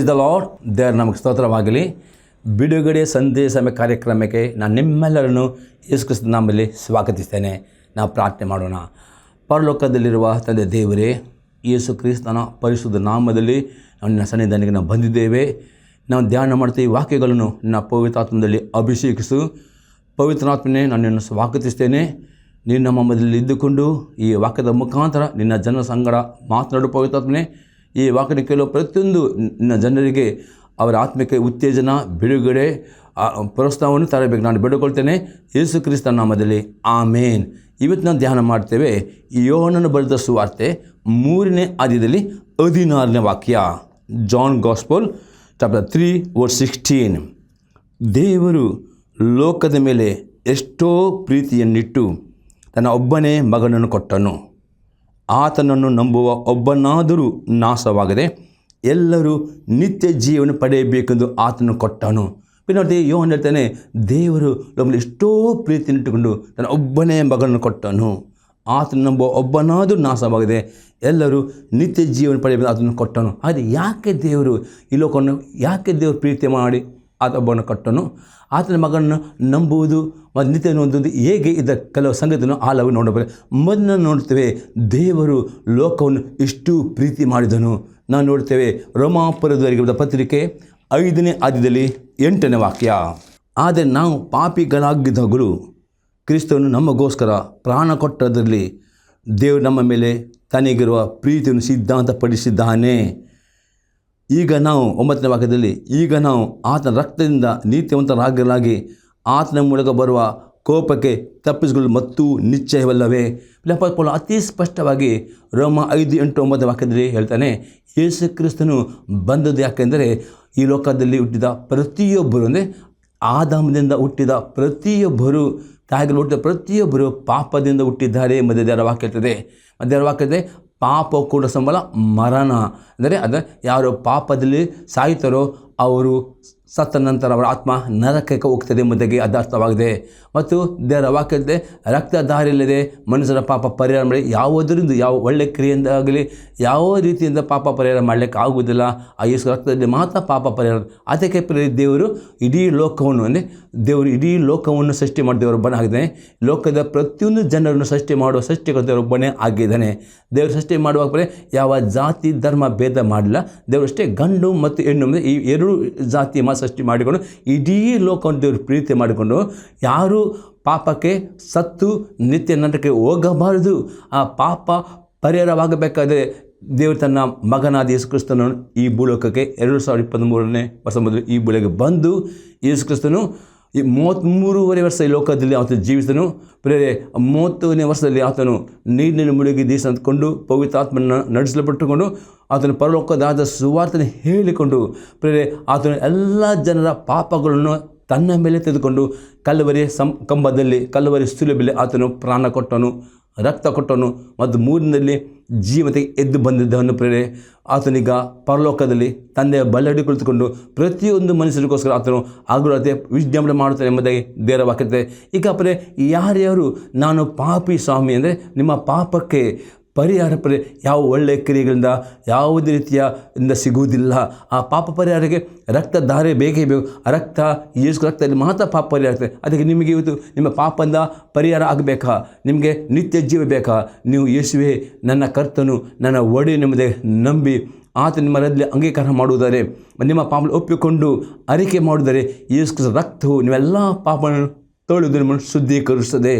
ಪ್ರೀಸ್ the lord there ನಮಗೆ ಸ್ತೋತ್ರವಾಗಲಿ. ಬಿಡುಗಡೆ ಸಂದೇಶ ಕಾರ್ಯಕ್ರಮಕ್ಕೆ ನಾನು ನಿಮ್ಮೆಲ್ಲರನ್ನು ಯೇಸು ನಾಮದಲ್ಲಿ ಸ್ವಾಗತಿಸ್ತೇನೆ. ನಾವು ಪ್ರಾರ್ಥನೆ ಮಾಡೋಣ. ಪರಲೋಕದಲ್ಲಿರುವ ತಂದೆ ದೇವರೇ, ಯೇಸು ಕ್ರಿಸ್ತನ ಪರಿಶುದ್ಧ ನಾಮದಲ್ಲಿ ನನ್ನ ಸನ್ನಿಧಾನಕ್ಕೆ ನಾವು ಬಂದಿದ್ದೇವೆ. ನಾವು ಧ್ಯಾನ ಮಾಡ್ತೀವಿ ವಾಕ್ಯಗಳನ್ನು ನನ್ನ ಪವಿತ್ರಾತ್ಮದಲ್ಲಿ ಅಭಿಷೇಕಿಸು. ಪವಿತ್ರಾತ್ಮನೇ ನನ್ನನ್ನು ಸ್ವಾಗತಿಸ್ತೇನೆ. ನಿನ್ನ ಮಧ್ಯದಲ್ಲಿ ಇದ್ದುಕೊಂಡು ಈ ವಾಕ್ಯದ ಮುಖಾಂತರ ನಿನ್ನ ಜನ ಸಂಗಡ ಮಾತನಾಡು ಪವಿತ್ರಾತ್ಮನೇ. ಈ ವಾಕ್ಯದ ಕೇಳುವ ಪ್ರತಿಯೊಂದು ಜನರಿಗೆ ಅವರ ಆತ್ಮಕ್ಕೆ ಉತ್ತೇಜನ, ಬಿಡುಗಡೆ ಪ್ರೋತ್ಸಾಹವನ್ನು ತರಬೇಕು. ನಾನು ಬೇಡಿಕೊಳ್ತೇನೆ ಯೇಸು ಕ್ರಿಸ್ತ ನಾಮದಲ್ಲಿ. ಆಮೇನ್. ಇವತ್ತು ನಾವು ಧ್ಯಾನ ಮಾಡ್ತೇವೆ ಯೋಹನನ್ನು ಬರೆದ ಸುವಾರ್ತೆ ಮೂರನೇ ಆದ್ಯದಲ್ಲಿ ಹದಿನಾರನೇ ವಾಕ್ಯ. John gospel, chapter three or sixteen. ದೇವರು ಲೋಕದ ಮೇಲೆ ಎಷ್ಟೋ ಪ್ರೀತಿಯನ್ನಿಟ್ಟು ತನ್ನ ಒಬ್ಬನೇ ಮಗನನ್ನು ಕೊಟ್ಟನು. ಆತನನ್ನು ನಂಬುವ ಒಬ್ಬನಾದರೂ ನಾಶವಾಗದೆ ಎಲ್ಲರೂ ನಿತ್ಯ ಜೀವನ ಪಡೆಯಬೇಕೆಂದು ಆತನು ಕೊಟ್ಟನು. ನೋಡಿ ಯೋಹನ್ ಹೇಳ್ತಾನೆ, ದೇವರು ನಮ್ಮಲ್ಲಿ ಎಷ್ಟೋ ಪ್ರೀತಿನಿಟ್ಟುಕೊಂಡು ತನ್ನ ಒಬ್ಬನೇ ಮಗನನ್ನು ಕೊಟ್ಟನು. ಆತನ ನಂಬುವ ಒಬ್ಬನಾದರೂ ನಾಶವಾಗಿದೆ ಎಲ್ಲರೂ ನಿತ್ಯ ಜೀವನ ಪಡೆಯಬೇಕು ಆತನು ಕೊಟ್ಟನು. ಆದರೆ ಯಾಕೆ ದೇವರು ಈ ಲೋಕವನ್ನು, ಯಾಕೆ ದೇವರು ಪ್ರೀತಿ ಮಾಡಿ ಆತ ಒಬ್ಬನ ಕಟ್ಟನು. ಆತನ ಮಗನನ್ನು ನಂಬುವುದು ಮತ್ತು ನಿತ್ಯ ಹೊಂದುವುದು ಹೇಗೆ ಇದ್ದ ಕೆಲವು ಸಂಗತಿಯನ್ನು ಆಲವು ನೋಡಬೇಕು. ಮೊದಲು ನೋಡ್ತೇವೆ ದೇವರು ಲೋಕವನ್ನು ಇಷ್ಟು ಪ್ರೀತಿ ಮಾಡಿದನು. ನಾವು ನೋಡ್ತೇವೆ ರೋಮಾಪುರದವರೆಗೆ ಬರೆದ ಪತ್ರಿಕೆ ಐದನೇ ಆದ್ಯದಲ್ಲಿ ಎಂಟನೇ ವಾಕ್ಯ. ಆದರೆ ನಾವು ಪಾಪಿಗಳಾಗಿದ್ದಾಗಲೂ ಕ್ರಿಸ್ತನು ನಮಗೋಸ್ಕರ ಪ್ರಾಣ ಕೊಟ್ಟದರಲ್ಲಿ ದೇವರು ನಮ್ಮ ಮೇಲೆ ತನಗಿರುವ ಪ್ರೀತಿಯನ್ನು ಸಿದ್ಧಾಂತಪಡಿಸಿದ್ದಾನೆ. ಈಗ ನಾವು ಒಂಬತ್ತನೇ ವಾಕ್ಯದಲ್ಲಿ, ಈಗ ನಾವು ಆತನ ರಕ್ತದಿಂದ ನೀತಿವಂತರಾಗಲಾಗಿ ಆತನ ಮೂಲಕ ಬರುವ ಕೋಪಕ್ಕೆ ತಪ್ಪಿಸಿಕೊಳ್ಳಲು ಮತ್ತು ನಿಶ್ಚಯವಲ್ಲವೇ? ಪೌಲ ಅತಿ ಸ್ಪಷ್ಟವಾಗಿ ರೋಮ ಐದು ಎಂಟು ಒಂಬತ್ತನೇ ವಾಕ್ಯದಲ್ಲಿ ಹೇಳ್ತಾನೆ, ಯೇಸು ಕ್ರಿಸ್ತನು ಬಂದದ್ದು ಯಾಕೆಂದರೆ, ಈ ಲೋಕದಲ್ಲಿ ಹುಟ್ಟಿದ ಪ್ರತಿಯೊಬ್ಬರು, ಅಂದರೆ ಆದಾಮದಿಂದ ಹುಟ್ಟಿದ ಪ್ರತಿಯೊಬ್ಬರು, ತಾಯಿಗಳು ಹುಟ್ಟಿದ ಪ್ರತಿಯೊಬ್ಬರು ಪಾಪದಿಂದ ಹುಟ್ಟಿದ್ದಾರೆ ದೇವರ ವಾಕ್ಯ ಇರ್ತದೆ ದೇವರ ವಾಕ್ಯದೆ ಪಾಪ ಕೂಡ ಸಂಬಳ ಮರಣ. ಅಂದರೆ ಅದ ಯಾರು ಪಾಪದಲ್ಲಿ ಸಾಯ್ತಾರೋ ಅವರು ಸತ್ತ ನಂತರ ಅವರ ಆತ್ಮ ನರಕಕ್ಕೆ ಹೋಗ್ತದೆ ಎಂಬುದಾಗಿ ಅದು ಅರ್ಥವಾಗಿದೆ ಮತ್ತು ದೇವರ ವಾಕ್ಯತೆ ರಕ್ತಧಾರಿಲ್ಲದೆ ಮನುಷ್ಯರ ಪಾಪ ಪರಿಹಾರ ಮಾಡಿ ಯಾವುದರಿಂದ ಯಾವ ಒಳ್ಳೆ ಕ್ರಿಯೆಯಿಂದಾಗಲಿ, ಯಾವ ರೀತಿಯಿಂದ ಪಾಪ ಪರಿಹಾರ ಮಾಡಲಿಕ್ಕೆ ಆಗುವುದಿಲ್ಲ. ಆ ಯೇಸು ರಕ್ತದಲ್ಲಿ ಮಾತ್ರ ಪಾಪ ಪರಿಹಾರ. ಅದಕ್ಕೆ ಪ್ರೇರಿ ದೇವರು ಇಡೀ ಲೋಕವನ್ನು ಅಂದರೆ ದೇವರು ಇಡೀ ಲೋಕವನ್ನು ಸೃಷ್ಟಿ ಮಾಡಿ ದೇವರು ಒಬ್ಬನೇ ಆಗಿದ್ದಾನೆ. ಲೋಕದ ಪ್ರತಿಯೊಂದು ಜನರನ್ನು ಸೃಷ್ಟಿ ಮಾಡುವ ಸೃಷ್ಟಿಗಳು ಒಬ್ಬನೇ ಆಗಿದ್ದಾನೆ. ದೇವರು ಸೃಷ್ಟಿ ಮಾಡುವಾಗ ಯಾವ ಜಾತಿ, ಧರ್ಮ, ಭೇದ ಮಾಡಲಿಲ್ಲ. ದೇವರು ಅಷ್ಟೇ ಗಂಡು ಮತ್ತು ಹೆಣ್ಣು. ಈ ಎರಡು ಜಾತಿ ಮಾ ಸೃಷ್ಟಿ ಮಾಡಿಕೊಂಡು ಇಡೀ ಲೋಕವನ್ನು ದೇವರು ಪ್ರೀತಿ ಮಾಡಿಕೊಂಡು ಯಾರು ಪಾಪಕ್ಕೆ ಸತ್ತು ನಿತ್ಯ ನರಕಕ್ಕೆ ಹೋಗಬಾರದು. ಆ ಪಾಪ ಪರಿಹಾರವಾಗಬೇಕಾದರೆ ದೇವರು ತನ್ನ ಮಗನಾದ ಯೇಸುಕ್ರಿಸ್ತನನ್ನು ಈ ಭೂಲೋಕಕ್ಕೆ ಎರಡು ಸಾವಿರದ ಇಪ್ಪತ್ತ್ಮೂರನೇ ವರ್ಷ ಮೊದಲು ಈ ಭೂಲೋಕಕ್ಕೆ ಬಂದು ಯೇಸು ಕ್ರಿಸ್ತನು ಈ ಮೂವತ್ತ್ಮೂರುವರೆ ವರ್ಷ ಈ ಲೋಕದಲ್ಲಿ ಆತನು ಜೀವಿಸಿದನು. ಪ್ರೇರೆ ಮೂವತ್ತನೇ ವರ್ಷದಲ್ಲಿ ಆತನು ನೀರಿನಲ್ಲಿ ಮುಳುಗಿ ದೇಶ ಅಂದ್ಕೊಂಡು ಪವಿತ್ರಾತ್ಮನ ನಡೆಸಲ್ಪಟ್ಟುಕೊಂಡು ಆತನು ಪರಲೋಕದಾದ ಸುವಾರ್ತನೆ ಹೇಳಿಕೊಂಡು ಪ್ರೇರೆ ಆತನು ಎಲ್ಲ ಜನರ ಪಾಪಗಳನ್ನು ತನ್ನ ಮೇಲೆ ತೆಗೆದುಕೊಂಡು ಕಲ್ಲವರಿ ಸಂ, ಕಂಬದಲ್ಲಿ ಕಲ್ಲವರಿ ಸುಲಭದಲ್ಲಿ ಆತನು ಪ್ರಾಣ ಕೊಟ್ಟನು. ರಕ್ತ ಕೊಟ್ಟವನು ಮತ್ತು ಮೂರಿನಲ್ಲಿ ಜೀವತೆ ಎದ್ದು ಬಂದಿದ್ದವನು ಪ್ರೇರೆ ಆತನೀಗ ಪರಲೋಕದಲ್ಲಿ ತಂದೆಯ ಬಲ್ಲಡಿ ಕುಳಿತುಕೊಂಡು ಪ್ರತಿಯೊಂದು ಮನುಷ್ಯರಿಗೋಸ್ಕರ ಆತನು ಆಗ್ರಹತೆ ವಿಜ್ಞಾಪನೆ ಮಾಡುತ್ತಾನೆ ಎಂಬುದಾಗಿ ವಾಕ್ಯತೆ ಈಗ ಪ್ರೇ ಯಾರ್ಯಾರು ನಾನು ಪಾಪಿ ಸ್ವಾಮಿ ಅಂದರೆ ನಿಮ್ಮ ಪಾಪಕ್ಕೆ ಪರಿಹಾರ ಪರಿ, ಯಾವ ಒಳ್ಳೆಯ ಕ್ರಿಯೆಗಳಿಂದ ಯಾವುದೇ ರೀತಿಯ ಇಂದ ಸಿಗುವುದಿಲ್ಲ. ಆ ಪಾಪ ಪರಿಹಾರಕ್ಕೆ ರಕ್ತ ಧಾರೆ ಬೇಕೇ ಬೇಕು. ಆ ರಕ್ತ, ಯೇಸು ರಕ್ತದಲ್ಲಿ ಮಾತ್ರ ಪಾಪ ಪರಿಹಾರ ಆಗ್ತದೆ. ಅದಕ್ಕೆ ನಿಮಗೆ ಇವತ್ತು ನಿಮ್ಮ ಪಾಪದಿಂದ ಪರಿಹಾರ ಆಗಬೇಕಾ? ನಿಮಗೆ ನಿತ್ಯ ಜೀವ ಬೇಕಾ? ನೀವು ಯೇಸುವೆ, ನನ್ನ ಕರ್ತನು, ನನ್ನ ಒಡೆ ನಿಮ್ಮದೆ ನಂಬಿ ಆತ ನಿಮ್ಮ ಅಂಗೀಕಾರ ಮಾಡುವುದಾರೆ ನಿಮ್ಮ ಪಾಪ ಒಪ್ಪಿಕೊಂಡು ಅರಿಕೆ ಮಾಡಿದರೆ ಯೇಸು ರಕ್ತವು ನೀವೆಲ್ಲ ಪಾಪವನ್ನು ತೊಳೆದು ನಿಮ್ಮನ್ನು ಶುದ್ಧೀಕರಿಸುತ್ತದೆ.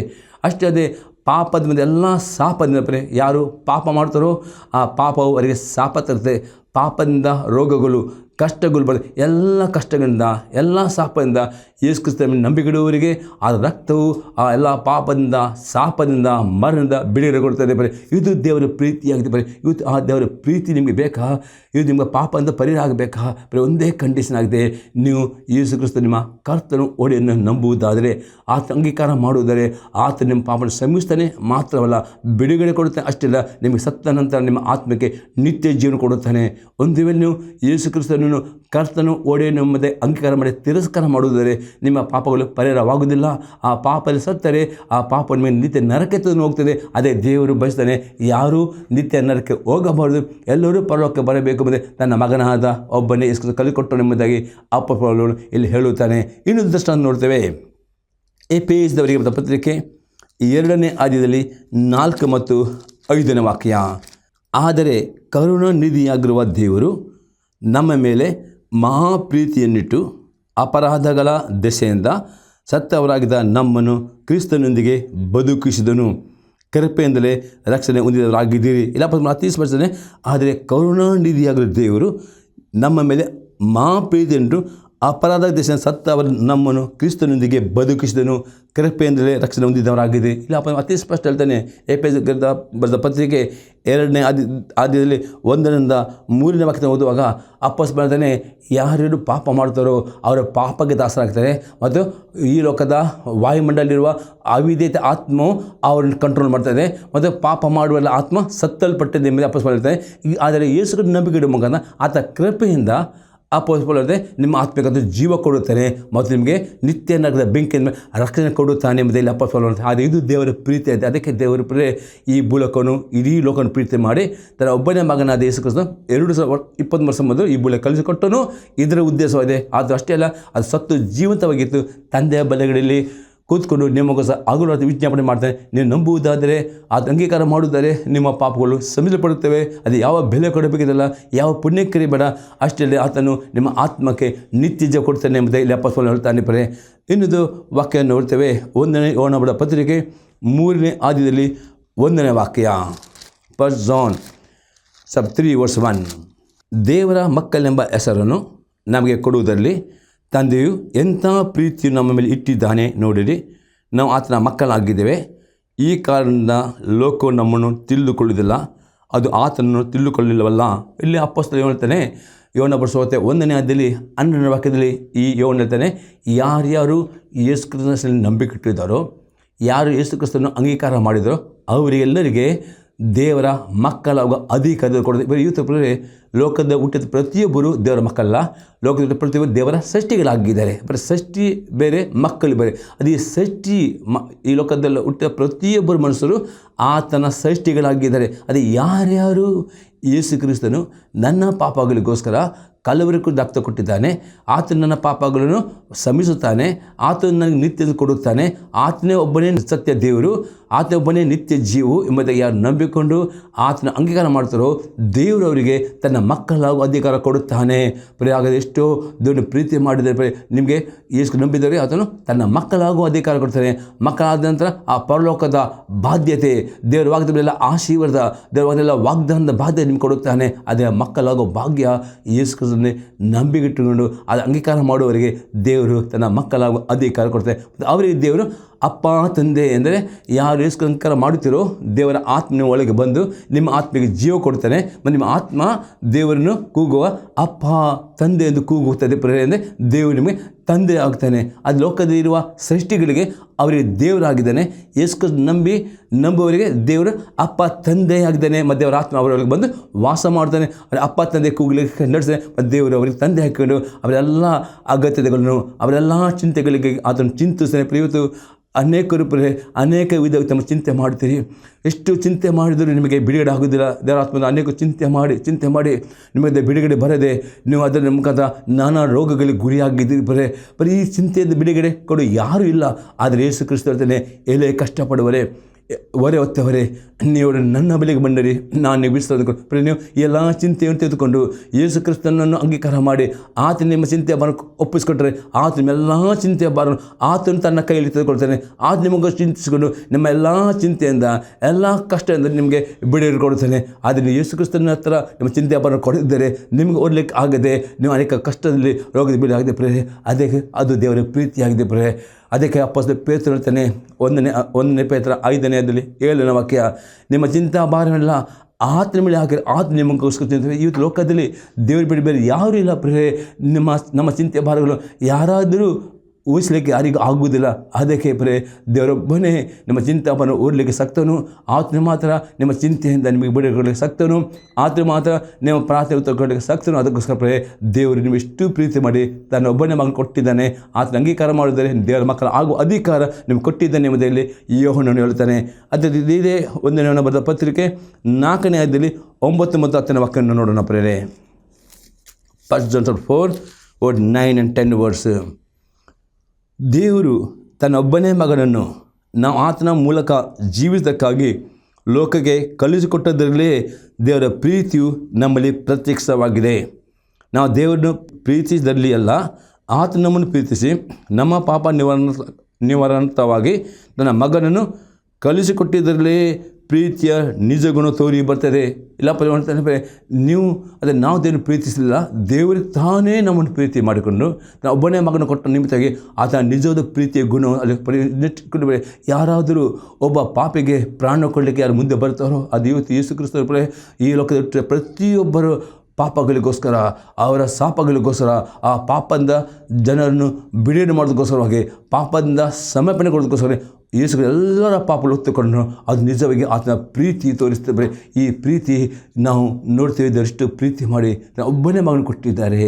ಅಷ್ಟೇ ಅದೇ ಪಾಪದ ಮೇಲೆ ಎಲ್ಲ ಶಾಪದಿಂದ ಪರಿ ಯಾರು ಪಾಪ ಮಾಡ್ತಾರೋ ಆ ಪಾಪವು ಅವರಿಗೆ ಶಾಪ ತರುತ್ತೆ ಪಾಪದಿಂದ ರೋಗಗಳು ಕಷ್ಟಗಳು ಬರ್ತದೆ ಎಲ್ಲ ಕಷ್ಟಗಳಿಂದ, ಎಲ್ಲ ಶಾಪದಿಂದ ಯೇಸುಕ್ರಿಸ್ತನ ನಂಬಿಕೆಡುವವರಿಗೆ ಆ ರಕ್ತವು ಆ ಎಲ್ಲ ಪಾಪದಿಂದ, ಶಾಪದಿಂದ, ಮರಣದಿಂದ ಬಿಡುಗಡೆ ಕೊಡ್ತದೆ ಬರೀ ಇದು ದೇವರ ಪ್ರೀತಿಯಾಗಿದೆ ಬರೀ ಇವತ್ತು ಆ ದೇವರ ಪ್ರೀತಿ ನಿಮಗೆ ಬೇಕಾ? ಇದು ನಿಮಗೆ ಪಾಪದಿಂದ ಪರಿಹಾರ ಆಗಬೇಕಾ ಬರೀ ಒಂದೇ ಕಂಡೀಷನ್ ಆಗಿದೆ. ನೀವು ಯೇಸು ಕ್ರಿಸ್ತ ನಿಮ್ಮ ಕರ್ತನು ಒಡೆಯನ್ನು ನಂಬುವುದಾದರೆ ಆತ ಅಂಗೀಕಾರ ಮಾಡುವುದಾದರೆ ಆತ ನಿಮ್ಮ ಪಾಪನ ಶ್ರಮಿಸ್ತಾನೆ ಮಾತ್ರವಲ್ಲ, ಬಿಡುಗಡೆ ಕೊಡುತ್ತಾನೆ ಅಷ್ಟೇ ನಿಮಗೆ ಸತ್ತ ನಂತರ ನಿಮ್ಮ ಆತ್ಮಕ್ಕೆ ನಿತ್ಯ ಜೀವನ ಕೊಡುತ್ತಾನೆ. ಒಂದು ವೇಳೆ ನೀವು ಯೇಸು ಕ್ರಿಸ್ತನು ನಿಮ್ಮನ್ನು ಕರ್ತನು ಒಡೆಯನು ಎಂಬುದೇ ಅಂಗೀಕಾರ ಮಾಡಿ ತಿರಸ್ಕಾರ ಮಾಡುವುದರೆ ನಿಮ್ಮ ಪಾಪಗಳು ಪರಿಹಾರವಾಗುವುದಿಲ್ಲ. ಆ ಪಾಪದಲ್ಲಿ ಸತ್ತರೆ, ಆ ಪಾಪ ನಿಮಗೆ ನಿತ್ಯ ನರಕ್ಕೆ ತಂದು ಹೋಗ್ತದೆ. ಅದೇ ದೇವರು ಬಯಸ್ತಾನೆ ಯಾರೂ ನಿತ್ಯ ನರಕ್ಕೆ ಹೋಗಬಾರದು. ಎಲ್ಲರೂ ಪರಲೋಕಕ್ಕೆ ಬರಬೇಕು ಎಂಬುದೇ ನನ್ನ ಮಗನಾದ ಒಬ್ಬನೇ ಇಸ್ಕೃತ ಕಲಿಕೊಟ್ಟನು ಎಂಬುದಾಗಿ ಅಪ್ಪ ಇಲ್ಲಿ ಹೇಳುತ್ತಾನೆ. ಇನ್ನೊಂದು ದೃಷ್ಟಾಂತ ನೋಡ್ತೇವೆ. ಎ ಬಂದ ಪತ್ರಿಕೆ ಎರಡನೇ ಆದ್ಯದಲ್ಲಿ ನಾಲ್ಕು ಮತ್ತು ಐದನೇ ವಾಕ್ಯ. ಆದರೆ ಕರುಣಾನಿಧಿಯಾಗಿರುವ ದೇವರು ನಮ್ಮ ಮೇಲೆ ಮಹಾಪ್ರೀತಿಯನ್ನಿಟ್ಟು ಅಪರಾಧಗಳ ದೆಸೆಯಿಂದ ಸತ್ತವರಾಗಿದ್ದ ನಮ್ಮನ್ನು ಕ್ರಿಸ್ತನೊಂದಿಗೆ ಬದುಕಿಸಿದನು. ಕೃಪೆಯಿಂದಲೇ ರಕ್ಷಣೆ ಹೊಂದಿದವರಾಗಿದ್ದೀರಿ. ಇಲ್ಲ ಅತಿ ಸ್ಪರ್ಶನೆ ಆದರೆ ಕರುಣಾನಿಧಿಯಾಗಿರುವ ದೇವರು ನಮ್ಮ ಮೇಲೆ ಮಹಾಪ್ರೀತಿಯನ್ನಿಟ್ಟು ಅಪರಾಧ ದೇಶ ಸತ್ತವರು ನಮ್ಮನ್ನು ಕ್ರಿಸ್ತನೊಂದಿಗೆ ಬದುಕಿಸಿದನು. ಕೃಪೆಯಿಂದಲೇ ರಕ್ಷಣೆ ಹೊಂದಿದವರಾಗಿದೆ ಇಲ್ಲ ಅಪ್ಪ ಅತಿ ಸ್ಪಷ್ಟ ಹೇಳ್ತಾನೆ. ಎ ಪಿ ಬರೆದ ಪತ್ರಿಕೆ ಎರಡನೇ ಆದಿ, ಆದ್ಯದಲ್ಲಿ ಒಂದರಿಂದ ಮೂರನೇ ವಾಕ್ಯ ಓದುವಾಗ ಅಪ್ಪಸ್ ಬರ್ತಾನೆ ಯಾರ್ಯಾರು ಪಾಪ ಮಾಡ್ತಾರೋ ಅವರ ಪಾಪಕ್ಕೆ ದಾಸರಾಗ್ತಾರೆ. ಮತ್ತು ಈ ಲೋಕದ ವಾಯುಮಂಡಲಿರುವ ಅವಿದ್ಯತೆ ಆತ್ಮವು ಅವರನ್ನು ಕಂಟ್ರೋಲ್ ಮಾಡ್ತದೆ. ಮತ್ತು ಪಾಪ ಮಾಡುವ ಆತ್ಮ ಸತ್ತಲ್ಪಟ್ಟಿದೆ ಎಂಬುದು ಅಪ್ಪಸ್ ಬರ್ತಾನೆ ಆದರೆ ಯೇಸು ನಂಬಿಕೆ ಇಡುವ ಮುಖಾಂತರ ಆತ ಕೃಪೆಯಿಂದ ಅಪೋಸ್ಪಲ್ಲದೆ ನಿಮ್ಮ ಆತ್ಮಕ್ಕೆ ಜೀವ ಕೊಡುತ್ತಾನೆ ಮತ್ತು ನಿಮಗೆ ನಿತ್ಯ ನಗರದ ಬೆಂಕಿಯಿಂದ ರಕ್ಷಣೆ ಕೊಡುತ್ತಾನೆ ಎಂಬುದಲ್ಲಿ ಅಪೋಸ್ಪಲ ಆದರೆ ಇದು ದೇವರ ಪ್ರೀತಿ ಇದೆ ಅದಕ್ಕೆ ದೇವರ ಪ್ರೇ ಈ ಬೂಲಕನು ಇಡೀ ಲೋಕನ ಪ್ರೀತಿ ಮಾಡಿ ತನ್ನ ಒಬ್ಬನೇ ಮಗನಾದ ಯೇಸು ಎರಡು ಸಾವಿರ ಇಪ್ಪತ್ತ್ಮೂರು ವರ್ಷ ಮೊದಲು ಈ ಭೂಲ ಕಲಿಸಿಕೊಟ್ಟನು. ಇದರ ಉದ್ದೇಶವಾಗಿದೆ. ಆದರೂ ಅಷ್ಟೇ ಅಲ್ಲ, ಅದು ಸತ್ತು ಜೀವಂತವಾಗಿತ್ತು. ತಂದೆಯ ಬಲೆಗಳಲ್ಲಿ ಕೂತ್ಕೊಂಡು ನಿಮಗೋಸ್ಕರ ಹಗಲು ರಾತ್ರಿ ವಿಜ್ಞಾಪನೆ ಮಾಡ್ತಾನೆ ನೀವು ನಂಬುವುದಾದರೆ ಅದು ಅಂಗೀಕಾರ ಮಾಡುವುದಾದರೆ ನಿಮ್ಮ ಪಾಪಗಳು ಸಮಿಲಪಡುತ್ತವೆ. ಅದು ಯಾವ ಬೆಲೆ ಕೊಡಬೇಕಿದಲ್ಲ ಯಾವ ಪುಣ್ಯಕ್ಕೆ ಬೇಡ. ಅಷ್ಟೇ ಆತನು ನಿಮ್ಮ ಆತ್ಮಕ್ಕೆ ನಿತ್ಯಜ ಕೊಡ್ತಾನೆ ಎಂಬುದೇ ಇಲ್ಲಿ ಅಪ್ಪಸ್ವಲ ಹೇಳ್ತಾನೆ ಪರೇ ಇನ್ನೊಂದು ವಾಕ್ಯ ನೋಡ್ತೇವೆ ಒಂದನೇ ಓಣಬಡ ಪತ್ರಿಕೆ ಮೂರನೇ ಆದ್ಯದಲ್ಲಿ ಒಂದನೇ ವಾಕ್ಯ. Per John sub three verse one. ದೇವರ ಮಕ್ಕಳೆಂಬ ಹೆಸರನ್ನು ನಮಗೆ ಕೊಡುವುದರಲ್ಲಿ ತಂದೆಯು ಎಂಥ ಪ್ರೀತಿಯು ನಮ್ಮ ಮೇಲೆ ಇಟ್ಟಿದ್ದಾನೆ ನೋಡಿರಿ. ನಾವು ಆತನ ಮಕ್ಕಳಾಗಿದ್ದೇವೆ. ಈ ಕಾರಣದಿಂದ ಲೋಕವು ನಮ್ಮನ್ನು ತಿಳಿದುಕೊಳ್ಳುವುದಿಲ್ಲ. ಅದು ಆತನನ್ನು ತಿಳಿದುಕೊಳ್ಳಲಿಲ್ಲವಲ್ಲ. ಇಲ್ಲಿ ಅಪ್ಪಸ್ತಲು ಹೇಳ್ತಾನೆ ಯೋನ ಬರ್ಸೋತೆ ಒಂದನೇ ಅದಲ್ಲಿ ಹನ್ನೆರಡನೇ ವಾಕ್ಯದಲ್ಲಿ ಈ ಯೋನ ಹೇಳ್ತಾನೆ, ಯಾರ್ಯಾರು ಯೇಸು ನಂಬಿಕೆ ಇಟ್ಟಿದ್ದಾರೋ, ಯಾರು ಯೇಸು ಕ್ರಿಸ್ತನ್ನು ಅಂಗೀಕಾರ ಮಾಡಿದರೋ, ಅವರಿಗೆಲ್ಲರಿಗೆ ದೇವರ ಮಕ್ಕಳ ಅಧಿಕಾರ ಕೊಡೋದು ಬರೀ ಇವತ್ತು ಲೋಕದ ಹುಟ್ಟಿದ ಪ್ರತಿಯೊಬ್ಬರು ದೇವರ ಮಕ್ಕಳಲ್ಲ. ಲೋಕದ ಪ್ರತಿಯೊಬ್ಬರು ದೇವರ ಸೃಷ್ಟಿಗಳಾಗಿದ್ದಾರೆ. ಬರೀ ಸೃಷ್ಟಿ ಬೇರೆ, ಮಕ್ಕಳು ಬೇರೆ. ಅದು ಈ ಸೃಷ್ಟಿ ಮ ಈ ಲೋಕದಲ್ಲಿ ಹುಟ್ಟಿದ ಪ್ರತಿಯೊಬ್ಬರು ಮನುಷ್ಯರು ಆತನ ಸೃಷ್ಟಿಗಳಾಗಿದ್ದಾರೆ. ಅದು ಯಾರ್ಯಾರು ಯೇಸು ಕ್ರಿಸ್ತನು ನನ್ನ ಪಾಪಗಳಿಗೋಸ್ಕರ ಕಲವರಿಗೂ ರಕ್ತ ಕೊಟ್ಟಿದ್ದಾನೆ. ಆತನ ನನ್ನ ಪಾಪಗಳನ್ನು ಶ್ರಮಿಸುತ್ತಾನೆ ಆತನು ನನಗೆ ನಿತ್ಯದ ಕೊಡುತ್ತಾನೆ. ಆತನೇ ಒಬ್ಬನೇ ಸತ್ಯ ದೇವರು. ಆತ ಒಬ್ಬನೇ ನಿತ್ಯ ಜೀವು ಎಂಬುದಾಗಿ ಯಾರು ನಂಬಿಕೊಂಡು ಆತನ ಅಂಗೀಕಾರ ಮಾಡ್ತಾರೋ ದೇವರವರಿಗೆ ತನ್ನ ಮಕ್ಕಳಾಗುವ ಅಧಿಕಾರ ಕೊಡುತ್ತಾನೆ. ಪ್ರಿಯಾಗದ ಎಷ್ಟೋ ದೊಡ್ಡ ಪ್ರೀತಿ ಮಾಡಿದರೆ ನಿಮಗೆ ಯೇಸು ನಂಬಿದರೆ ಆತನು ತನ್ನ ಮಕ್ಕಳಾಗುವ ಅಧಿಕಾರ ಕೊಡ್ತಾನೆ. ಮಕ್ಕಳಾದ ನಂತರ ಆ ಪರಲೋಕದ ಬಾಧ್ಯತೆ, ದೇವರ ವಾಗ್ದಲ್ಲ ಆಶೀರ್ವಾದ, ದೇವರ ವಾಗ್ದಲ್ಲ ವಾಗ್ದಾನದ ಬಾಧ್ಯತೆ ನಿಮ್ಗೆ ಕೊಡುತ್ತಾನೆ. ಅದೇ ಮಕ್ಕಳಾಗೋ ಭಾಗ್ಯ ಯೇಸು ಕ್ರಿಸ್ತನೇ ನಂಬಿಗಿಟ್ಟುಕೊಂಡು ಅದು ಅಂಗೀಕಾರ ಮಾಡುವವರಿಗೆ ದೇವರು ತನ್ನ ಮಕ್ಕಳಾಗುವ ಅಧಿಕಾರ ಕೊಡ್ತಾರೆ ಅವರಿಗೆ ದೇವರು ಅಪ್ಪ, ತಂದೆ ಎಂದರೆ ಯಾರು ಯೇಸು ಅಂಗೀಕಾರ ಮಾಡುತ್ತೀರೋ ದೇವರ ಆತ್ಮನ ಒಳಗೆ ಬಂದು ನಿಮ್ಮ ಆತ್ಮಿಗೆ ಜೀವ ಕೊಡ್ತಾನೆ. ಮತ್ತು ನಿಮ್ಮ ಆತ್ಮ ದೇವರನ್ನು ಕೂಗುವ ಅಪ್ಪ, ತಂದೆ ಎಂದು ಕೂಗುತ್ತದೆ. ಪ್ರೇರಣೆ ಅಂದರೆ ದೇವರು ನಿಮಗೆ ತಂದೆ ಆಗ್ತಾನೆ. ಅದು ಲೋಕದಲ್ಲಿರುವ ಸೃಷ್ಟಿಗಳಿಗೆ ಅವರಿಗೆ ದೇವರಾಗಿದ್ದಾನೆ. ಯೇಸು ನಂಬಿ, ನಂಬುವವರಿಗೆ ದೇವರು ಅಪ್ಪ, ತಂದೆ ಮತ್ತು ಅವರ ಆತ್ಮ ಅವರೊಳಗೆ ಬಂದು ವಾಸ ಮಾಡ್ತಾನೆ. ಅಪ್ಪ, ತಂದೆ ಕೂಗಲಿಕ್ಕೆ ನಡೆಸ್ತಾನೆ. ಮತ್ತು ದೇವರು ಅವರಿಗೆ ತಂದೆ ಹಾಕಿಕೊಂಡು ಅವರೆಲ್ಲ ಅಗತ್ಯತೆಗಳನ್ನು, ಅವರೆಲ್ಲ ಚಿಂತೆಗಳಿಗೆ ಅದನ್ನು ಚಿಂತಿಸ್ತಾನೆ. ಪ್ರಿಯತು ಅನೇಕ ಪ್ರೆ ಅನೇಕ ವಿಧ ತಮ್ಮ ಚಿಂತೆ ಮಾಡ್ತೀರಿ ಎಷ್ಟು ಚಿಂತೆ ಮಾಡಿದರೂ ನಿಮಗೆ ಬಿಡುಗಡೆ ಆಗೋದಿಲ್ಲ ದೇವರಾತ್ಮದ ಅನೇಕ ಚಿಂತೆ ಮಾಡಿ ಚಿಂತೆ ಮಾಡಿ ನಿಮಗೆ ಬಿಡುಗಡೆ ಬರದೆ ನೀವು ಅದರ ಮುಖಾಂತರ ನಾನಾ ರೋಗಗಳಿಗೆ ಗುರಿಯಾಗಿದ್ದೀರಿ. ಬರೇ ಬರೀ ಚಿಂತೆಯಿಂದ ಬಿಡುಗಡೆ ಕೊಡು ಯಾರೂ ಇಲ್ಲ. ಆದರೆ ಯೇಸು ಕ್ರಿಸ್ತ ಹೇಳ್ತಾನೆ ಎಲೆ ಕಷ್ಟಪಡುವರೆ. ಹೊರೆ ಹೊತ್ತವರೇ ನೀವು ನನ್ನ ಬಳಿಗೆ ಬಂದರೆ, ನಾನು ಬಿಡಿಸೋದಕ್ಕೆ ಪ್ರಿಯ ನೀವು ಎಲ್ಲ ಚಿಂತೆಯನ್ನು ತೆಗೆದುಕೊಂಡು ಯೇಸು ಕ್ರಿಸ್ತನನ್ನು ಅಂಗೀಕಾರ ಮಾಡಿ ಆತ ನಿಮ್ಮ ಚಿಂತೆಯ ಭಾರ ಒಪ್ಪಿಸಿಕೊಟ್ರೆ ಆತ ನಿಮ್ಮೆಲ್ಲ ಚಿಂತೆಯ ಭಾರ ಆತನು ತನ್ನ ಕೈಯಲ್ಲಿ ತೆಗೆದುಕೊಳ್ತಾನೆ. ಆತ ನಿಮಗೆ ಚಿಂತಿಸಿಕೊಂಡು ನಿಮ್ಮ ಎಲ್ಲ ಚಿಂತೆಯಿಂದ, ಎಲ್ಲ ಕಷ್ಟದಿಂದ ನಿಮಗೆ ಬಿಡುಗಡೆ ಕೊಡುತ್ತಾನೆ. ಆದರೆ ಯೇಸು ಕ್ರಿಸ್ತನ ಹತ್ರ ನಿಮ್ಮ ಚಿಂತೆಯ ಭಾರ ಕೊಡದಿದ್ದರೆ ನಿಮಗೆ ಓದಲಿಕ್ಕೆ ಆಗದೆ, ನೀವು ಅನೇಕ ಕಷ್ಟದಲ್ಲಿ ರೋಗದ ಆಗದೆ ಪ್ರೇರೆ ಅದಕ್ಕೆ ಅದು ದೇವರ ಪ್ರೀತಿಯಾಗಿದೆ ಪ್ರೇರೆ ಅದಕ್ಕೆ ಅಪ್ಪಸ ಪೇತ್ರ ಹೇಳ್ತಾನೆ, ಒಂದನೇ ಒಂದನೇ ಪೇತ್ರ ಐದನೇ ಅದಲ್ಲಿ ಏಳನೇ ವಾಕ್ಯ, ನಿಮ್ಮ ಚಿಂತಾ ಭಾರವೆಲ್ಲ ಆತನ ಮೇಲೆ ಹಾಕಿರಿ ಆತ ನಿಮಗೋಸ್ಕರ ಚಿಂತೆ ಇವತ್ತು ಲೋಕದಲ್ಲಿ ದೇವರು ಬಿಡಿ ಬೇರೆ ಯಾರೂ ಇಲ್ಲ ಪ್ರೇ ನಿಮ್ಮ, ನಮ್ಮ ಚಿಂತೆ ಭಾರಗಳು ಯಾರಾದರೂ ಊಹಿಸಲಿಕ್ಕೆ ಯಾರಿಗೂ ಆಗುವುದಿಲ್ಲ. ಅದಕ್ಕೆ ಪ್ರೇ ದೇವರೊಬ್ಬನೇ ನಿಮ್ಮ ಚಿಂತಾಪನ ಓಡಲಿಕ್ಕೆ ಸಕ್ತನು. ಆತನ ಮಾತ್ರ ನಿಮ್ಮ ಚಿಂತೆಯಿಂದ ನಿಮಗೆ ಬಿಡುಗಡೆಗೆ ಸಕ್ತನು. ಆತನು ಮಾತ್ರ ನಿಮ್ಮ ಪ್ರಾರ್ಥನೆ ತಗೊಳ್ಳಲಿಕ್ಕೆ ಸಕ್ತನು. ಅದಕ್ಕೋಸ್ಕರ ಪ್ರೇ ದೇವರು ನಿಮ್ಮ ಎಷ್ಟು ಪ್ರೀತಿ ಮಾಡಿ ತನ್ನ ಒಬ್ಬನೇ ಮಗನ ಕೊಟ್ಟಿದ್ದಾನೆ. ಆತನ ಅಂಗೀಕಾರ ಮಾಡಿದರೆ ದೇವರ ಮಕ್ಕಳ ಆಗುವ ಅಧಿಕಾರ ನಿಮ್ಗೆ ಕೊಟ್ಟಿದ್ದಾನೆ ಎಂಬುದರಲ್ಲಿ ಯೋಹನನ್ನು ಹೇಳ್ತಾನೆ ಅದೇ ಇದೇ ಒಂದನೇ ಬರೆದ ಪತ್ರಿಕೆ ನಾಲ್ಕನೇ ಅಧ್ಯಾಯದಲ್ಲಿ ಒಂಬತ್ತು ಮತ್ತು ಹತ್ತನೇ ವಾಕ್ಯವನ್ನು ನೋಡೋಣ ಪ್ರೇರೆ first John four word nine and ten words ದೇವರು ತನ್ನ ಒಬ್ಬನೇ ಮಗನನ್ನು ನಾವು ಆತನ ಮೂಲಕ ಜೀವಿತಕ್ಕಾಗಿ ಲೋಕಕ್ಕೆ ಕಲಿಸಿಕೊಟ್ಟದರಲ್ಲೇ ದೇವರ ಪ್ರೀತಿಯು ನಮ್ಮಲ್ಲಿ ಪ್ರತ್ಯಕ್ಷವಾಗಿದೆ. ನಾವು ದೇವರನ್ನು ಪ್ರೀತಿಸಿದಲ್ಲಿ ಅಲ್ಲ, ಆತ ಪ್ರೀತಿಸಿ ನಮ್ಮ ಪಾಪ ನಿವಾರ ನಿವಾರಣಾರ್ಥವಾಗಿ ನನ್ನ ಮಗನನ್ನು ಕಲಿಸಿಕೊಟ್ಟಿದ್ದರಲ್ಲೇ ಪ್ರೀತಿಯ ನಿಜ ಗುಣ ತೋರಿ ಬರ್ತದೆ. ಇಲ್ಲ ಪರಿವರ್ತನೆ ನೀವು ಅದೇ ನಾವು ದೇವರು ಪ್ರೀತಿಸಲಿಲ್ಲ ದೇವರು ತಾನೇ ನಮ್ಮನ್ನು ಪ್ರೀತಿ ಮಾಡಿಕೊಂಡು, ನಾವು ಒಬ್ಬನೇ ಮಗನ ಕೊಟ್ಟ ನಿಮಿತ್ತಾಗಿ ಆತ ನಿಜವಾದ ಪ್ರೀತಿಯ ಗುಣ ಅಲ್ಲಿ ಪರಿ ಯಾರಾದರೂ ಒಬ್ಬ ಪಾಪಿಗೆ ಪ್ರಾಣ ಕೊಡಲಿಕ್ಕೆ ಯಾರು ಮುಂದೆ ಬರ್ತಾರೋ, ಅದು ಇವತ್ತು ಯೇಸು ಕ್ರಿಸ್ತರು ಈ ಲೋಕದ ಪ್ರತಿಯೊಬ್ಬರು ಪಾಪಗಳಿಗೋಸ್ಕರ, ಅವರ ಸಾಪಗಳಿಗೋಸ್ಕರ ಆ ಪಾಪದಿಂದ ಜನರನ್ನು ಬಿಡುಗಡೆ ಮಾಡೋದಕ್ಕೋಸ್ಕರವಾಗಿ ಪಾಪದಿಂದ ಸಮರ್ಪಣೆ ಕೊಡೋದಕ್ಕೋಸ್ಕರ ಯೇಸು ಎಲ್ಲರ ಪಾಪಗಳು ಹೊತ್ತುಕೊಂಡು ಅದು ನಿಜವಾಗಿ ಆತನ ಪ್ರೀತಿ ತೋರಿಸ್ತೇವೆ ಈ ಪ್ರೀತಿ ನಾವು ನೋಡ್ತೇವೆ, ಇದರಷ್ಟು ಪ್ರೀತಿ ಮಾಡಿ ಒಬ್ಬನೇ ಮಗನ ಕೊಟ್ಟಿದ್ದಾರೆ.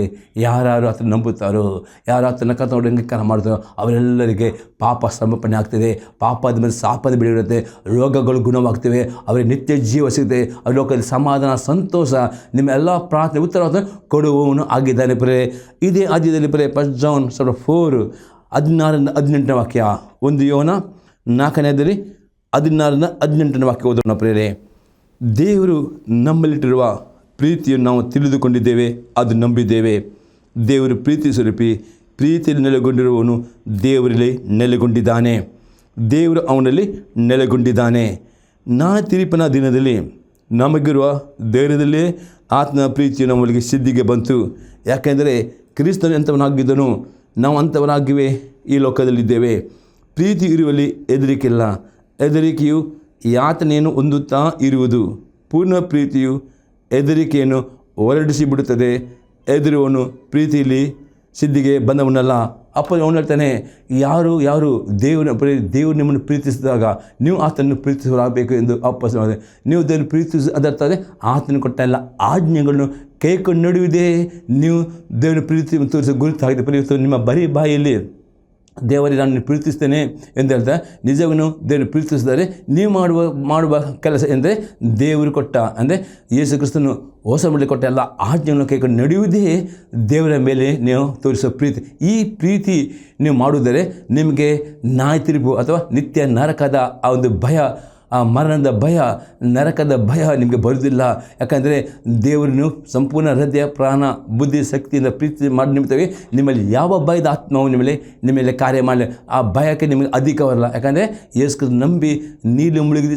ಯಾರು ಆತನ ನಂಬುತ್ತಾರೋ, ಯಾರು ಆತನ ಕಥ ಅಂಗೀಕಾರ ಮಾಡ್ತಾರೋ, ಅವರೆಲ್ಲರಿಗೆ ಪಾಪ ಸಮರ್ಪಣೆ ಆಗ್ತದೆ. ಪಾಪದ ಮೇಲೆ ಸಾಪದ ಬೆಳೆಯುತ್ತೆ ರೋಗಗಳು ಗುಣವಾಗ್ತವೆ, ಅವರಿಗೆ ನಿತ್ಯ ಜೀವ ಸಿಗುತ್ತೆ ಅವ್ರ ಲೋಕದಲ್ಲಿ ಸಮಾಧಾನ, ಸಂತೋಷ, ನಿಮ್ಮ ಎಲ್ಲ ಪ್ರಾರ್ಥನೆ ಉತ್ತರ ಕೊಡುವವನು ಆಗಿದ್ದಾನೆ ಪ್ರೇ ಇದೇ ಆದ್ಯದಲ್ಲಿ ಪ್ರೇ ಫಸ್ಟ್ ಜೌನ್ ಸಾವಿರದ ಫೋರ್ ಹದಿನಾರರಿಂದ ಹದಿನೆಂಟನೇ ವಾಕ್ಯ, ಒಂದು ಯೋನ ನಾಲ್ಕನೇದಲ್ಲಿ ಹದಿನಾರರಿಂದ ಹದಿನೆಂಟನೇ ವಾಕ್ಯ ಓದೋಣ ಪ್ರೇರೆ ದೇವರು ನಮ್ಮಲ್ಲಿಟ್ಟಿರುವ ಪ್ರೀತಿಯನ್ನು ನಾವು ತಿಳಿದುಕೊಂಡಿದ್ದೇವೆ, ಅದು ನಂಬಿದ್ದೇವೆ. ದೇವರು ಪ್ರೀತಿ ಸ್ವರೂಪಿ, ಪ್ರೀತಿಯಲ್ಲಿ ನೆಲೆಗೊಂಡಿರುವವನು ದೇವರಲ್ಲಿ ನೆಲೆಗೊಂಡಿದ್ದಾನೆ. ದೇವರು ಅವನಲ್ಲಿ ನೆಲೆಗೊಂಡಿದ್ದಾನೆ. ನಾ ತೀರ್ಪಿನ ದಿನದಲ್ಲಿ ನಮಗಿರುವ ಧೈರ್ಯದಲ್ಲೇ ಆತನ ಪ್ರೀತಿಯು ನಮ್ಮಲ್ಲಿಗೆ ಸಿದ್ಧಿಗೆ ಬಂತು. ಯಾಕೆಂದರೆ ಕ್ರಿಸ್ತನು ಎಂಥವನಾಗಿದ್ದನು, ನಾವು ಅಂಥವನಾಗಿವೆ ಈ ಲೋಕದಲ್ಲಿದ್ದೇವೆ. ಪ್ರೀತಿ ಇರುವಲ್ಲಿ ಹೆದರಿಕೆಲ್ಲ ಹೆದರಿಕೆಯು ಯಾತನೆಯನ್ನು ಹೊಂದುತ್ತಾ ಇರುವುದು. ಪೂರ್ಣ ಪ್ರೀತಿಯು ಹೆದರಿಕೆಯನ್ನು ಹೊರಡಿಸಿ ಬಿಡುತ್ತದೆ ಹೆದರುವನು ಪ್ರೀತಿಯಲ್ಲಿ ಸಿದ್ಧಿಗೆ ಬಂದವನಲ್ಲ. ಅಪ್ಪ, ಅವನು ಹೇಳ್ತಾನೆ, ಯಾರು ಯಾರು ದೇವರ ದೇವರು ನಿಮ್ಮನ್ನು ಪ್ರೀತಿಸಿದಾಗ ನೀವು ಆತನನ್ನು ಪ್ರೀತಿಸಲಾಗಬೇಕು ಎಂದು ಅಪ್ಪ. ನೀವು ದೇವರು ಪ್ರೀತಿಸ ಅದರ್ಥ ಅದೇ ಆತನ ಕೊಟ್ಟ ಎಲ್ಲ ಆಜ್ಞೆಗಳನ್ನು ಕೈಕೊಂಡು ನಡೆಯುವುದೇ ನೀವು ದೇವರ ಪ್ರೀತಿ ತೋರಿಸೋ ಗುರುತಾಗಿದೆ ಪ್ರೀತಿ ನಿಮ್ಮ ಬರೀ ಬಾಯಲ್ಲಿ ದೇವರಿಗೆ ನಾನು ಪ್ರೀತಿಸ್ತೇನೆ ಎಂದು ಹೇಳ್ತಾ ನಿಜವನ್ನು ದೇವರು ಪ್ರೀತಿಸಿದರೆ ನೀವು ಮಾಡುವ ಮಾಡುವ ಕೆಲಸ ಎಂದರೆ ದೇವರು ಕೊಟ್ಟ, ಅಂದರೆ ಯೇಸು ಕ್ರಿಸ್ತನು ಹೊಸ ಮಳೆ ಕೊಟ್ಟ ಎಲ್ಲ ಆಜ್ಞೆಗಳನ್ನು ಕೈಕೊಂಡು ನಡೆಯುವುದೇ ದೇವರ ಮೇಲೆ ನೀವು ತೋರಿಸೋ ಪ್ರೀತಿ. ಈ ಪ್ರೀತಿ ನೀವು ಮಾಡುವುದರೆ ನಿಮಗೆ ನಾಯಿ ತಿರುಪು ಅಥವಾ ನಿತ್ಯ ನರಕದ ಆ ಒಂದು ಭಯ ಆ ಮರಣದ ಭಯ, ನರಕದ ಭಯ ನಿಮಗೆ ಬರುವುದಿಲ್ಲ. ಯಾಕಂದರೆ ದೇವರನ್ನು ಸಂಪೂರ್ಣ ಹೃದಯ, ಪ್ರಾಣ, ಬುದ್ಧಿ, ಶಕ್ತಿಯಿಂದ ಪ್ರೀತಿ ಮಾಡಿ ನಿಮ್ತವೆ ನಿಮ್ಮಲ್ಲಿ ಯಾವ ಭಯದ ಆತ್ಮವು ನಿಮ್ಮಲ್ಲಿ ನಿಮ್ಮಲ್ಲಿ ಕಾರ್ಯ ಮಾಡಲಿ. ಆ ಭಯಕ್ಕೆ ನಿಮಗೆ ಅಧಿಕವಲ್ಲ ಯಾಕಂದರೆ ಯೇಸು ಕ್ರಿಸ್ತನ ನಂಬಿ ನೀಲಿ ಮುಳುಗಿ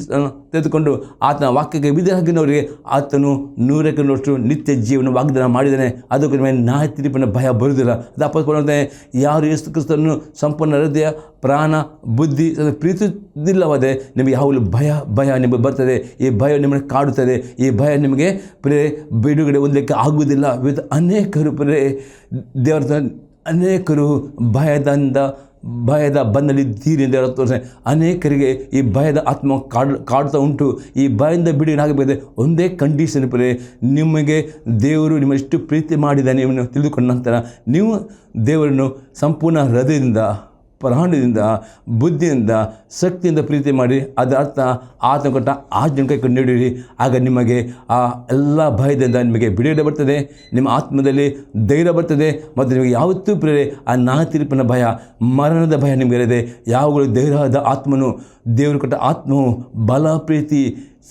ತೆಗೆದುಕೊಂಡು ಆತನ ವಾಕ್ಯಕ್ಕೆ ಬಿದ್ದಹಾಕಿನವರಿಗೆ ಆತನು ನೂರಕ್ಕೆ ನೂರಷ್ಟು ನಿತ್ಯ ಜೀವನ ವಾಗ್ದಾನ ಮಾಡಿದ್ದಾನೆ. ಅದಕ್ಕೆ ನಿಮಗೆ ನಾಯಿ ತೀರ್ಪಿನ ಭಯ ಬರುವುದಿಲ್ಲ. ಅದು ಅಪ್ಪ ಯಾರು ಯೇಸು ಕ್ರಿಸ್ತನನ್ನು ಸಂಪೂರ್ಣ ಹೃದಯ, ಪ್ರಾಣ, ಬುದ್ಧಿ ಪ್ರೀತಿದಿಲ್ಲವಾದರೆ ನಿಮಗೆ ಯಾವಾಗಲೂ ಭಯ ಭಯ ಭಯ ನಿಮಗೆ ಬರ್ತದೆ, ಈ ಭಯ ನಿಮಗೆ ಕಾಡುತ್ತದೆ, ಈ ಭಯ ನಿಮಗೆ ಪ್ರೇ ಬಿಡುಗಡೆ ಹೊಂದಲಿಕ್ಕೆ ಆಗುವುದಿಲ್ಲ ವಿವಿಧ ಅನೇಕರು ಪ್ರೇ ದೇವರ ಅನೇಕರು ಭಯದಿಂದ, ಭಯದ ಬಂದಲ್ಲಿದ್ದೀರಿ ಎಂದು ದೇವರ ತೋರಿಸ್ತಾನೆ. ಅನೇಕರಿಗೆ ಈ ಭಯದ ಆತ್ಮ ಕಾಡು ಕಾಡ್ತಾ ಉಂಟು ಈ ಭಯದಿಂದ ಬಿಡುಗಡೆ ಒಂದೇ ಕಂಡೀಷನ್ ಪ್ರೇ ನಿಮಗೆ ದೇವರು ನಿಮ್ಮ ಎಷ್ಟು ಪ್ರೀತಿ ಮಾಡಿದ್ದಾನೆ ತಿಳಿದುಕೊಂಡ ನಂತರ ನೀವು ದೇವರನ್ನು ಸಂಪೂರ್ಣ ಹೃದಯದಿಂದ ಪ್ರಾಣದಿಂದ ಬುದ್ಧಿಯಿಂದ, ಶಕ್ತಿಯಿಂದ ಪ್ರೀತಿ ಮಾಡಿ ಅದರ ಅರ್ಥ ಆತನ ಕೊಟ್ಟ ಆಜ್ಞೆ ಕೈ ಕಂಡುಹಿಡಿಯಿರಿ ಆಗ ನಿಮಗೆ ಆ ಎಲ್ಲ ಭಯದಿಂದ ನಿಮಗೆ ಬಿಡುಗಡೆ ಬರ್ತದೆ. ನಿಮ್ಮ ಆತ್ಮದಲ್ಲಿ ಧೈರ್ಯ ಬರ್ತದೆ. ಮತ್ತು ನಿಮಗೆ ಯಾವತ್ತೂ ಪ್ರೇರೆ ಆ ನಾ ತೀರ್ಪಿನ ಭಯ, ಮರಣದ ಭಯ ನಿಮಗೆ ಇರದೆ ಯಾವಾಗಲೂ ಧೈರ್ಯದ ಆತ್ಮನು ದೇವರು ಕೊಟ್ಟ ಆತ್ಮವು ಬಲ, ಪ್ರೀತಿ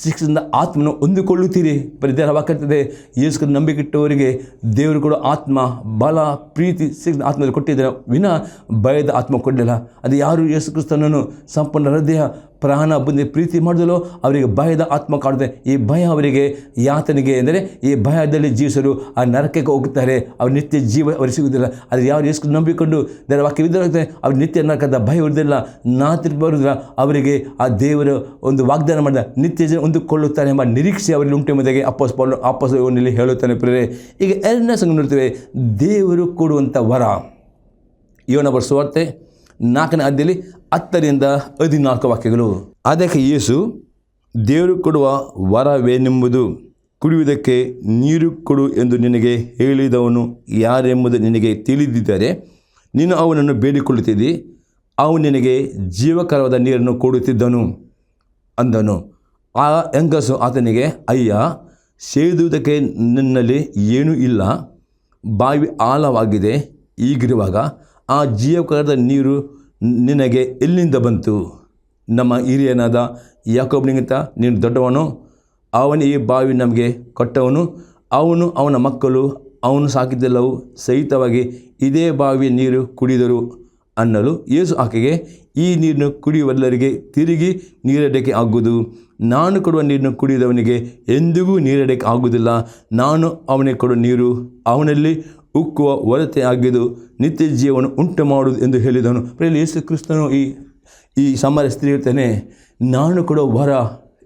ಶಿಕ್ಷಣದ ಆತ್ಮನ ಹೊಂದಿಕೊಳ್ಳುತ್ತೀರಿ. ಪರಿಧಾನ ವಾಕ್ಯತ್ತದೆ ನಂಬಿಕೆ ನಂಬಿಕೆಟ್ಟವರಿಗೆ ದೇವರು ಕೂಡ ಆತ್ಮ ಬಲ, ಪ್ರೀತಿ ಶಿಕ್ಷಣ ಆತ್ಮದಲ್ಲಿ ಕೊಟ್ಟಿದ್ದಾರೆ ವಿನ ಭಯದ ಆತ್ಮ ಕೊಡಲಿಲ್ಲ. ಅದು ಯಾರು ಯೇಸು ಕ್ರಿಸ್ತನನ್ನು ಸಂಪೂರ್ಣ ಹೃದಯ ಪ್ರಾಣ ಬಂದು ಪ್ರೀತಿ ಮಾಡಿದಲೋ ಅವರಿಗೆ ಭಯದ ಆತ್ಮ ಕಾಡುತ್ತೆ ಈ ಭಯ ಅವರಿಗೆ ಯಾತನಿಗೆ ಎಂದರೆ ಈ ಭಯದಲ್ಲಿ ಜೀವಿಸಲು ಆ ನರಕಕ್ಕೆ ಹೋಗುತ್ತಾರೆ. ಅವ್ರ ನಿತ್ಯ ಜೀವ ಅವರಿಗೆ ಸಿಗುವುದಿಲ್ಲ ಆದರೆ ಯಾರು ಎಷ್ಟು ನಂಬಿಕೊಂಡು ದೇವರ ವಾಕ್ಯ ವಿದ್ಯಾರ್ಥಿ ಅವ್ರ ನಿತ್ಯ ನರಕದ ಭಯ ಇರುವುದಿಲ್ಲ ನಾ ಬರುವುದಿಲ್ಲ. ಅವರಿಗೆ ಆ ದೇವರು ಒಂದು ವಾಗ್ದಾನ ಮಾಡಿದ. ನಿತ್ಯ ಜನ ಹೊಂದಿಕೊಳ್ಳುತ್ತಾರೆ ಎಂಬ ನಿರೀಕ್ಷೆ ಅವರಿಗೆ ಉಂಟು ಎಂಬುದಾಗಿ ಅಪ್ಪಸ್ ಪೌಲ್ ಅಪ್ಪಸ್ ಹೇಳುತ್ತಾನೆ ಪ್ರೇರೆ ಈಗ ಎರಡನೇ ಸಂಘ ನೋಡ್ತೇವೆ. ದೇವರು ಕೊಡುವಂಥ ವರ. ಇವನ ಸುವಾರ್ತೆ ನಾಲ್ಕನೇ ಅಧ್ಯಯಲ್ಲಿ ಹತ್ತರಿಂದ ಹದಿನಾಲ್ಕು ವಾಕ್ಯಗಳು. ಅದಕ್ಕೆ ಯೇಸು, ದೇವರು ಕೊಡುವ ವರವೇನೆಂಬುದು ಕುಡಿಯುವುದಕ್ಕೆ ನೀರು ಕೊಡು ಎಂದು ನಿನಗೆ ಹೇಳಿದವನು ಯಾರೆಂಬುದು ನಿನಗೆ ತಿಳಿದಿದ್ದರೆ ನೀನು ಅವನನ್ನು ಬೇಡಿಕೊಳ್ಳುತ್ತಿದ್ದಿ, ಅವನು ನಿನಗೆ ಜೀವಕರವಾದ ನೀರನ್ನು ಕೊಡುತ್ತಿದ್ದನು ಅಂದನು. ಆ ಹೆಂಗಸು ಆತನಿಗೆ, ಅಯ್ಯ, ಸೇದುವುದಕ್ಕೆ ನನ್ನಲ್ಲಿ ಏನೂ ಇಲ್ಲ, ಬಾವಿ ಆಳವಾಗಿದೆ ಈಗಿರುವಾಗ ಆ ಜೀವಕರದ ನೀರು ನಿನಗೆ ಎಲ್ಲಿಂದ ಬಂತು? ನಮ್ಮ ಹಿರಿಯನಾದ ಯಾಕೊಬ್ಬನಿಗಿಂತ ನೀನು ದೊಡ್ಡವನು. ಅವನು ಈ ಬಾವಿ ನಮಗೆ ಕೊಟ್ಟವನು. ಅವನು ಅವನ ಮಕ್ಕಳು, ಅವನು ಸಾಕಿದ್ದೆಲ್ಲವೂ ಸಹಿತವಾಗಿ ಇದೇ ಬಾವಿಯ ನೀರು ಕುಡಿದರು ಅನ್ನಲು ಯೇಸು ಆಕೆಗೆ, ಈ ನೀರನ್ನು ಕುಡಿಯುವಲ್ಲರಿಗೆ ತಿರುಗಿ ನೀರಡಕ್ಕೆ ಆಗುವುದು. ನಾನು ಕೊಡುವ ನೀರನ್ನು ಕುಡಿದವನಿಗೆ ಎಂದಿಗೂ ನೀರಡಕ್ಕೆ ಆಗುವುದಿಲ್ಲ. ನಾನು ಅವನಿಗೆ ಕೊಡುವ ನೀರು ಅವನಲ್ಲಿ ಉಕ್ಕುವ ಒರತೆ ಆಗಿದ್ದು ನಿತ್ಯ ಜೀವನ ಉಂಟು ಮಾಡುವುದು ಎಂದು ಹೇಳಿದನು. ಪ್ರೇಲಿ ಯೇಸು ಕ್ರಿಸ್ತನು ಈ ಈ ಸಮರ ಸ್ತ್ರೀ ನಾನು ಕೊಡೋ ವರ